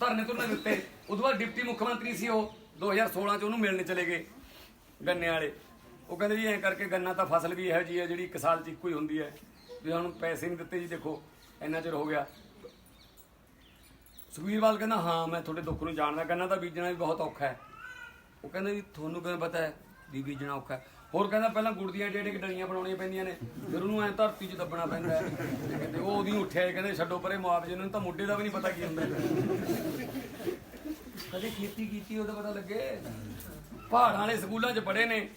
ਧਰਨੇ ਤੁਰਨੇ ਦਿੱਤੇ। ਉਦੋਂ ਬਾਅਦ ਡਿਪਟੀ ਮੁੱਖ ਮੰਤਰੀ ਸੀ ਉਹ 2016 ਚ ਉਹਨੂੰ ਮਿਲਣ ਚਲੇ ਗਏ ਗੰਨੇ ਵਾਲੇ। ਉਹ ਕਹਿੰਦੇ ਜੀ ਐਂ ਕਰਕੇ ਗੰਨਾ ਤਾਂ ਫਸਲ ਵੀ ਇਹੋ ਜੀ ਹੈ ਜਿਹੜੀ ਇੱਕ ਸਾਲ ਚ ਇੱਕੋ ਹੀ ਹੁੰਦੀ ਹੈ। ਵੀ ਸਾਨੂੰ ਪੈਸੇ ਨਹੀਂ ਦਿੱਤੇ ਜੀ, ਦੇਖੋ, ਇੰਨਾ ਚਿਰ ਹੋ ਗਿਆ। ਸੁਖਬੀਰਵਾਲ ਕਹਿੰਦਾ, ਹਾਂ, ਮੈਂ ਤੁਹਾਡੇ ਦੁੱਖ ਨੂੰ ਜਾਣਦਾ, ਗੰਨਾ ਤਾਂ ਬੀਜਣਾ ਵੀ ਬਹੁਤ ਔਖਾ ਹੈ। ਉਹ ਕਹਿੰਦਾ ਜੀ, ਤੁਹਾਨੂੰ ਕਿਵੇਂ ਪਤਾ ਹੈ ਵੀ ਬੀਜਣਾ ਔਖਾ ਹੈ? ਹੋਰ ਕਹਿੰਦਾ ਪਹਿਲਾਂ ਗੁੜ ਦੀਆਂ ਡੇਢ ਡਲੀਆਂ ਬਣਾਉਣੀਆਂ ਪੈਂਦੀਆਂ ਨੇ। ਫਿਰ ਉਹਨੂੰ ਐ ਧਰਤੀ 'ਚ ਦੱਬਣਾ ਪੈਂਦਾ ਹੈ। ਕਹਿੰਦੇ ਉਹ ਉਹਦੀ ਉੱਠਿਆ ਇਹ ਕਹਿੰਦੇ ਛੱਡੋ ਪਰੇ ਮੁਆਵਜ਼ੇ ਨੂੰ ਤਾਂ ਮੁੱਢੇ ਦਾ ਵੀ ਨਹੀਂ ਪਤਾ ਕੀ ਹੁੰਦਾ। ਕਦੇ ਖੇਤੀ ਕੀਤੀ ਉਹਦਾ ਪਤਾ ਲੱਗੇ। ਪਹਾੜਾਂ ਵਾਲੇ ਸਕੂਲਾਂ 'ਚ ਪੜ੍ਹੇ ਨੇ।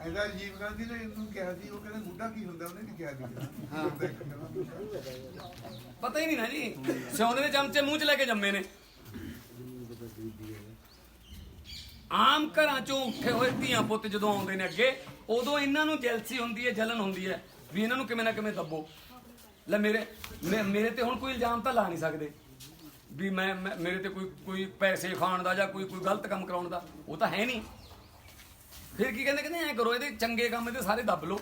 ਐਦਾ ਰਾਜੀਵ ਗਾਂਧੀ ਨੇ ਇਹਨੂੰ ਕਿਹਾ ਸੀ ਉਹ ਕਹਿੰਦਾ ਗੁੱਡਾ ਕੀ ਹੁੰਦਾ ਉਹਨੇ ਨਹੀਂ ਕਿਹਾ ਸੀ। ਹਾਂ। ਪਤਾ ਹੀ ਨਹੀਂ ਨਾ ਜੀ। ਸਿਉਂਦੇ ਦੇ ਚਮਚੇ ਮੂੰਹ 'ਚ ਲੈ ਕੇ ਜੰਮੇ ਨੇ। ਆਮ ਘਰਾਂ ਚੋਂ ਉੱਠੇ ਹੋਏ ਧੀਆਂ ਪੁੱਤ ਜਦੋਂ ਆਉਂਦੇ ਨੇ ਅੱਗੇ, ਉਦੋਂ ਇਹਨਾਂ ਨੂੰ ਜੈਲਸੀ ਹੁੰਦੀ ਹੈ, ਜਲਨ ਹੁੰਦੀ ਹੈ ਵੀ ਇਹਨਾਂ ਨੂੰ ਕਿਵੇਂ ਨਾ ਕਿਵੇਂ ਦੱਬੋ। ਲੈ ਮੇਰੇ, ਮੇ- ਮੇਰੇ ਤੇ ਹੁਣ ਕੋਈ ਇਲਜ਼ਾਮ ਤਾਂ ਲਾ ਨਹੀਂ ਸਕਦੇ ਵੀ ਮੈਂ, ਮੈਂ- ਮੇਰੇ ਤੇ ਕੋਈ ਕੋਈ ਪੈਸੇ ਖਾਣ ਦਾ ਜਾਂ ਕੋਈ ਕੋਈ ਗਲਤ ਕੰਮ ਕਰਾਉਣ ਦਾ, ਉਹ ਤਾਂ ਹੈ ਨਹੀਂ। ਫਿਰ ਕੀ ਕਹਿੰਦੇ ਕਹਿੰਦੇ ਐ ਕਰੋ, ਇਹਦੇ ਚੰਗੇ ਕੰਮ ਇਹਦੇ ਸਾਰੇ ਦੱਬ ਲਓ।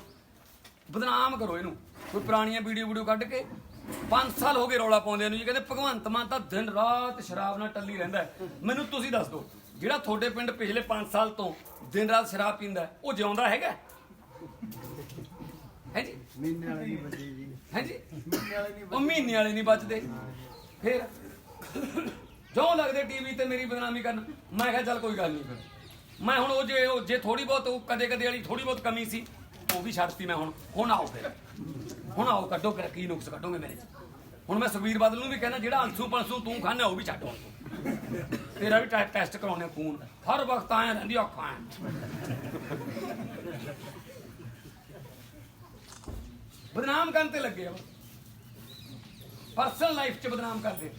ਬਦਨਾਮ ਕਰੋ ਇਹਨੂੰ। ਕੋਈ ਪੁਰਾਣੀਆਂ ਵੀਡੀਓ ਵੀਡੀਓ ਕੱਢ ਕੇ 5 ਸਾਲ ਹੋ ਗਏ ਰੌਲਾ ਪਾਉਂਦੇ ਨੂੰ ਜੀ, ਕਹਿੰਦੇ ਭਗਵੰਤ ਮਾਨ ਤਾਂ ਦਿਨ ਰਾਤ ਸ਼ਰਾਬ ਨਾਲ ਟੱਲੀ ਰਹਿੰਦਾ ਹੈ। ਮੈਨੂੰ ਤੁਸੀਂ ਦੱਸ ਦਿਓ ਜਿਹੜਾ ਤੁਹਾਡੇ ਪਿੰਡ ਪਿਛਲੇ 5 ਸਾਲ ਤੋਂ ਦਿਨ ਰਾਤ ਸ਼ਰਾਬ ਪੀਂਦਾ ਉਹ ਜਿਉਂਦਾ ਹੈਗਾ ਹੈ? ਜੀ? ਮਹੀਨੇ ਵਾਲੇ ਨਹੀਂ ਬਚੇ ਜੀ। ਹੈ ਜੀ? ਮਹੀਨੇ ਵਾਲੇ ਨਹੀਂ ਉਹ ਮਹੀਨੇ ਵਾਲੇ ਨਹੀਂ ਬਚਦੇ। ਫਿਰ ਜੋ ਲੱਗਦੇ ਟੀਵੀ ਤੇ ਮੇਰੀ ਬਦਨਾਮੀ ਕਰਨ ਮੈਂ ਕਿਹਾ ਚੱਲ ਕੋਈ ਗੱਲ ਨਹੀਂ ਫਿਰ। ਮੈਂ ਹੁਣ ਉਹ ਜੇ ਉਹ ਜੇ ਥੋੜੀ ਬਹੁਤ ਉਹ ਕਦੇ ਕਦੇ ਵਾਲੀ ਥੋੜੀ ਬਹੁਤ ਕਮੀ ਸੀ ਉਹ ਵੀ ਛੱਡਤੀ ਮੈਂ ਹੁਣ। ਹੁਣ ਆਓ ਫਿਰ। ਹੁਣ ਆਓ ਕੱਢੋ ਫਿਰ ਕੀ ਨੁਕਸ ਕੱਢੋਗੇ ਮੇਰੇ ਚ? ਹੁਣ ਮੈਂ ਸੁਖਬੀਰ ਬਾਦਲ ਨੂੰ ਵੀ ਕਹਿੰਦਾ ਜਿਹੜਾ ਅੰਸੂ ਪੰਸੂ ਤੂੰ ਖਾਣਾ ਉਹ ਵੀ ਛੱਡ ਹੁਣ। ਤੇਰਾ ਵੀ ਟੈ- ਟੈਸਟ ਕਰਾਉਣੇ ਖੂਨ। ਹਰ ਵਕਤ ਆਇਆ ਰਹਿੰਦੀ ਅੱਖਾਂ ਬਦਨਾਮ ਕਰਨ ਤੇ ਲੱਗੇ ਆ ਪਰਸਨਲ ਲਾਈਫ 'ਚ ਬਦਨਾਮ ਕਰਦੇ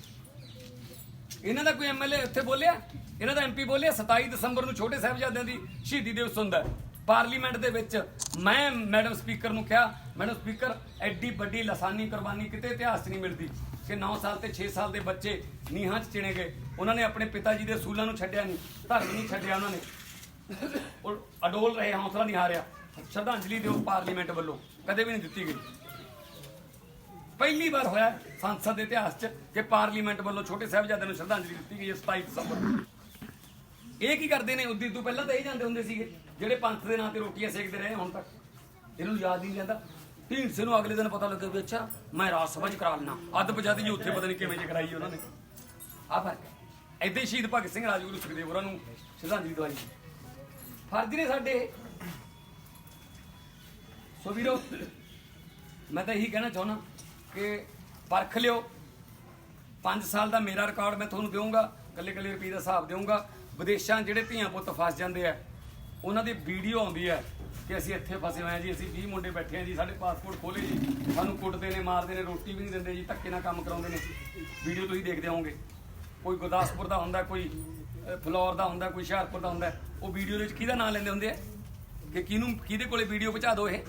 ਇਹਨਾਂ ਦਾ ਕੋਈ ਐਮਐਲਏ ਉੱਥੇ ਬੋਲਿਆ? ਇਹਨਾਂ ਦਾ ਐਮਪੀ ਬੋਲਿਆ? 27 ਦਸੰਬਰ ਨੂੰ ਛੋਟੇ ਸਾਹਿਬਜ਼ਾਦਿਆਂ ਦੀ ਸ਼ਹੀਦੀ ਦਿਵਸ ਹੁੰਦਾ ਹੈ। ਪਾਰਲੀਮੈਂਟ ਦੇ ਵਿੱਚ ਮੈਂ ਮੈਡਮ ਸਪੀਕਰ ਨੂੰ ਕਿਹਾ, ਮੈਡਮ ਸਪੀਕਰ, ਐਡੀ ਵੱਡੀ ਲਸਾਨੀ ਕੁਰਬਾਨੀ ਕਿਤੇ ਇਤਿਹਾਸ 'ਚ ਨਹੀਂ ਮਿਲਦੀ। ਕਿ 9 ਸਾਲ ਤੇ 6 ਸਾਲ ਦੇ ਬੱਚੇ ਨੀਹਾਂ 'ਚ ਚਿਣੇ ਗਏ। ਉਹਨਾਂ ਨੇ ਆਪਣੇ ਪਿਤਾ ਜੀ ਦੇ ਅਸੂਲਾਂ ਨੂੰ ਛੱਡਿਆ ਨਹੀਂ ਧਰਮ ਨਹੀਂ ਛੱਡਿਆ ਉਹਨਾਂ ਨੇ। ਉਹ ਅਡੋਲ ਰਹੇ, ਹੌਸਲਾ ਨਹੀਂ ਹਾਰਿਆ। ਸ਼ਰਧਾਂਜਲੀ ਦਿਓ ਪਾਰਲੀਮੈਂਟ ਵੱਲੋਂ, ਕਦੇ ਵੀ ਨਹੀਂ ਦਿੱਤੀ ਗਈ। ਪਹਿਲੀ ਵਾਰ ਹੋਇਆ ਸੰਸਦ ਦੇ ਇਤਿਹਾਸ 'ਚ ਕਿ ਪਾਰਲੀਮੈਂਟ ਵੱਲੋਂ ਛੋਟੇ ਸਾਹਿਬਜ਼ਾਦਿਆਂ ਨੂੰ ਸ਼ਰਧਾਂਜਲੀ ਦਿੱਤੀ ਗਈ ਹੈ 27 ਦਸੰਬਰ ਨੂੰ। ਇਹ ਕੀ ਕਰਦੇ ਨੇ? ਉਦੋਂ ਤੋਂ ਪਹਿਲਾਂ ਤਾਂ ਇਹ ਜਾਂਦੇ ਹੁੰਦੇ ਸੀਗੇ, ਜਿਹੜੇ ਪੰਥ ਦੇ ਨਾਂ ਤੇ ਰੋਟੀਆਂ ਸੇਕਦੇ ਰਹੇ ਹੁਣ ਤੱਕ। ਇਹਨੂੰ ਯਾਦ ਨਹੀਂ ਰਹਿੰਦਾ। ਢੀਂਡਸੇ ਨੂੰ ਅਗਲੇ ਦਿਨ ਪਤਾ ਲੱਗਿਆ ਵੀ ਅੱਛਾ, ਮੈਂ ਰਾਜ ਸਭਾ 'ਚ ਕਰਾ ਲੈਣਾ ਅੱਧ ਪਜਾਦੀ ਜੀ ਉੱਥੇ ਪਤਾ ਨਹੀਂ ਕਿਵੇਂ ਜੇ ਕਰਾਈ ਉਹਨਾਂ ਨੇ। ਆ ਫ਼ਰਕ ਹੈ। ਏਦਾਂ ਹੀ ਸ਼ਹੀਦ ਭਗਤ ਸਿੰਘ ਰਾਜਗੁਰੂ ਸੁਖਦੇਵ ਹੋਰਾਂ ਨੂੰ ਸ਼ਰਧਾਂਜਲੀ ਦਵਾਈ ਫਰਜ਼ ਨੇ ਸਾਡੇ। ਸੋ ਵੀਰੋ, ਮੈਂ ਤਾਂ ਇਹੀ ਕਹਿਣਾ ਚਾਹੁੰਦਾ ਕਿ ਪਰਖ ਲਿਓ। 5 ਸਾਲ ਦਾ ਮੇਰਾ ਰਿਕਾਰਡ ਮੈਂ ਤੁਹਾਨੂੰ ਦੇਵਾਂਗਾ ਕੱਲੇ ਕੱਲੇ ਰੁਪਏ ਦਾ ਹਿਸਾਬ ਦੇਵਾਂਗਾ ਵਿਦੇਸ਼ਾਂ ਜਿਹੜੇ ਧੀਆਂ ਪੁੱਤ ਫਸ ਜਾਂਦੇ ਆ, ਉਹਨਾਂ ਦੀ ਵੀਡੀਓ ਆਉਂਦੀ ਹੈ ਕਿ ਅਸੀਂ ਇੱਥੇ ਫਸੇ ਹੋਏ ਆ ਜੀ ਅਸੀਂ 20 ਮੁੰਡੇ ਬੈਠੇ ਆ ਜੀ ਸਾਡੇ ਪਾਸਪੋਰਟ ਖੋਲੇ ਜੀ। ਸਾਨੂੰ ਕੁੱਟਦੇ ਨੇ ਮਾਰਦੇ ਨੇ ਰੋਟੀ ਵੀ ਨਹੀਂ ਦਿੰਦੇ ਜੀ ਧੱਕੇ ਨਾਲ ਕੰਮ ਕਰਾਉਂਦੇ ਨੇ। ਵੀਡੀਓ ਤੁਸੀਂ ਦੇਖਦੇ ਹੋਵੋਗੇ। ਕੋਈ ਗੁਰਦਾਸਪੁਰ ਦਾ ਹੁੰਦਾ ਕੋਈ ਫਲੋਰ ਦਾ ਹੁੰਦਾ ਕੋਈ ਹੁਸ਼ਿਆਰਪੁਰ ਦਾ ਹੁੰਦਾ ਉਹ ਵੀਡੀਓ ਦੇ ਵਿੱਚ ਕਿਹਦਾ ਨਾਮ ਲੈਂਦੇ ਹੁੰਦੇ ਆ? ਕਿ ਕਿਹਨੂੰ ਕਿਹਦੇ ਕੋਲੇ ਵੀਡੀਓ ਪਹੁੰਚਾ ਦਿਓ ਇਹ?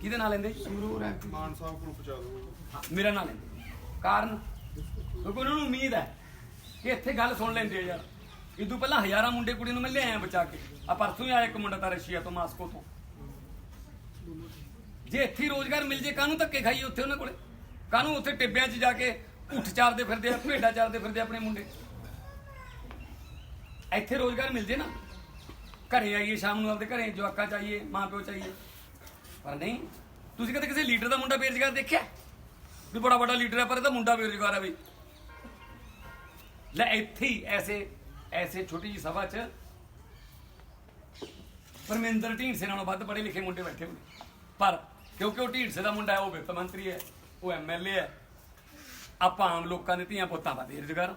ਕਿਹਦੇ ਨਾਂ ਲੈਂਦੇ? ਸੰਗਰੂਰ ਹੈ ਮਾਨ ਸਾਹਿਬ ਕੋਲ ਪਹੁੰਚਾ ਦਿਓ। ਮੇਰਾ ਨਾਂ ਲੈਂਦੇ। ਕਾਰਨ? ਕਿਉਂਕਿ ਉਹਨਾਂ ਨੂੰ ਉਮੀਦ ਹੈ ਕਿ ਇੱਥੇ ਗੱਲ ਸੁਣ ਲੈਂਦੇ ਆ ਯਾਰ। ਇਦੋਂ ਪਹਿਲਾਂ ਹਜ਼ਾਰਾਂ ਮੁੰਡੇ ਕੁੜੀ ਨੂੰ ਮੈਂ ਲਿਆਇਆ ਬਚਾ ਕੇ। ਆ ਪਰਸੋਂ ਹੀ ਆਇਆ ਇੱਕ ਮੁੰਡਾ ਤਾਂ ਰਸ਼ੀਆ ਤੋਂ ਮਾਸਕੋ ਤੋਂ। ਜੇ ਇੱਥੇ ਹੀ ਰੋਜ਼ਗਾਰ ਮਿਲ ਜੇ, ਕਾਹਨੂੰ ਧੱਕੇ ਖਾਈਏ ਉੱਥੇ ਉਹਨਾਂ ਕੋਲੇ? ਕਾਹਨੂੰ ਉੱਥੇ ਟਿੱਬਿਆਂ 'ਚ ਜਾ ਕੇ ਊਠ ਚਾਰਦੇ ਫਿਰਦੇ ਆ, ਭੇਡਾਂ ਚਾਰਦੇ ਫਿਰਦੇ ਆਪਣੇ ਮੁੰਡੇ? ਇੱਥੇ ਰੋਜ਼ਗਾਰ ਮਿਲ ਜੇ ਨਾ। ਘਰੇ ਆਈਏ, ਸ਼ਾਮ ਨੂੰ ਆਪਦੇ ਘਰੇ ਜਵਾਕਾਂ ਚਾਹੀਏ ਮਾਂ ਪਿਓ ਚਾਹੀਏ। ਪਰ ਨਹੀਂ, ਤੁਸੀਂ ਕਦੇ ਕਿਸੇ ਲੀਡਰ ਦਾ ਮੁੰਡਾ ਬੇਰੁਜ਼ਗਾਰ ਦੇਖਿਆ? ਵੀ ਬੜਾ ਵੱਡਾ ਲੀਡਰ ਹੈ ਪਰ ਇਹਦਾ ਮੁੰਡਾ ਬੇਰੁਜ਼ਗਾਰ ਹੈ ਵੀ। ਲੈ ਇੱਥੇ ਹੀ ਐਸੇ ਐਸੇ ਛੋਟੀ ਜੀ ਸਭਾ 'ਚ ਪਰਮਿੰਦਰ ਢੀਂਡਸੇ ਨਾਲੋਂ ਵੱਧ ਪੜ੍ਹੇ ਲਿਖੇ ਮੁੰਡੇ ਬੈਠੇ ਹੋਣੇ। ਪਰ ਕਿਉਂਕਿ ਉਹ ਢੀਂਡਸੇ ਦਾ ਮੁੰਡਾ ਹੈ, ਉਹ ਵਿੱਤ ਮੰਤਰੀ ਹੈ, ਉਹ ਐਮਐਲਏ ਹੈ, ਆਪਾਂ ਆਮ ਲੋਕਾਂ ਦੇ ਧੀਆਂ ਪੁੱਤਾਂ ਦਾ ਬੇਰੁਜ਼ਗਾਰ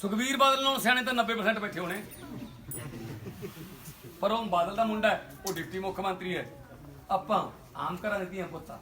ਸੁਖਬੀਰ ਬਾਦਲ ਨਾਲੋਂ ਸਿਆਣੇ ਤਾਂ 90% ਬੈਠੇ ਹੋਣੇ। ਪਰ ਉਹ ਬਾਦਲ ਦਾ ਮੁੰਡਾ ਹੈ, ਉਹ ਡਿਪਟੀ ਮੁੱਖ ਮੰਤਰੀ ਹੈ। ਆਪਾਂ ਆਮ ਘਰਾਂ ਦੇ ਧੀਆਂ ਪੁੱਤਾਂ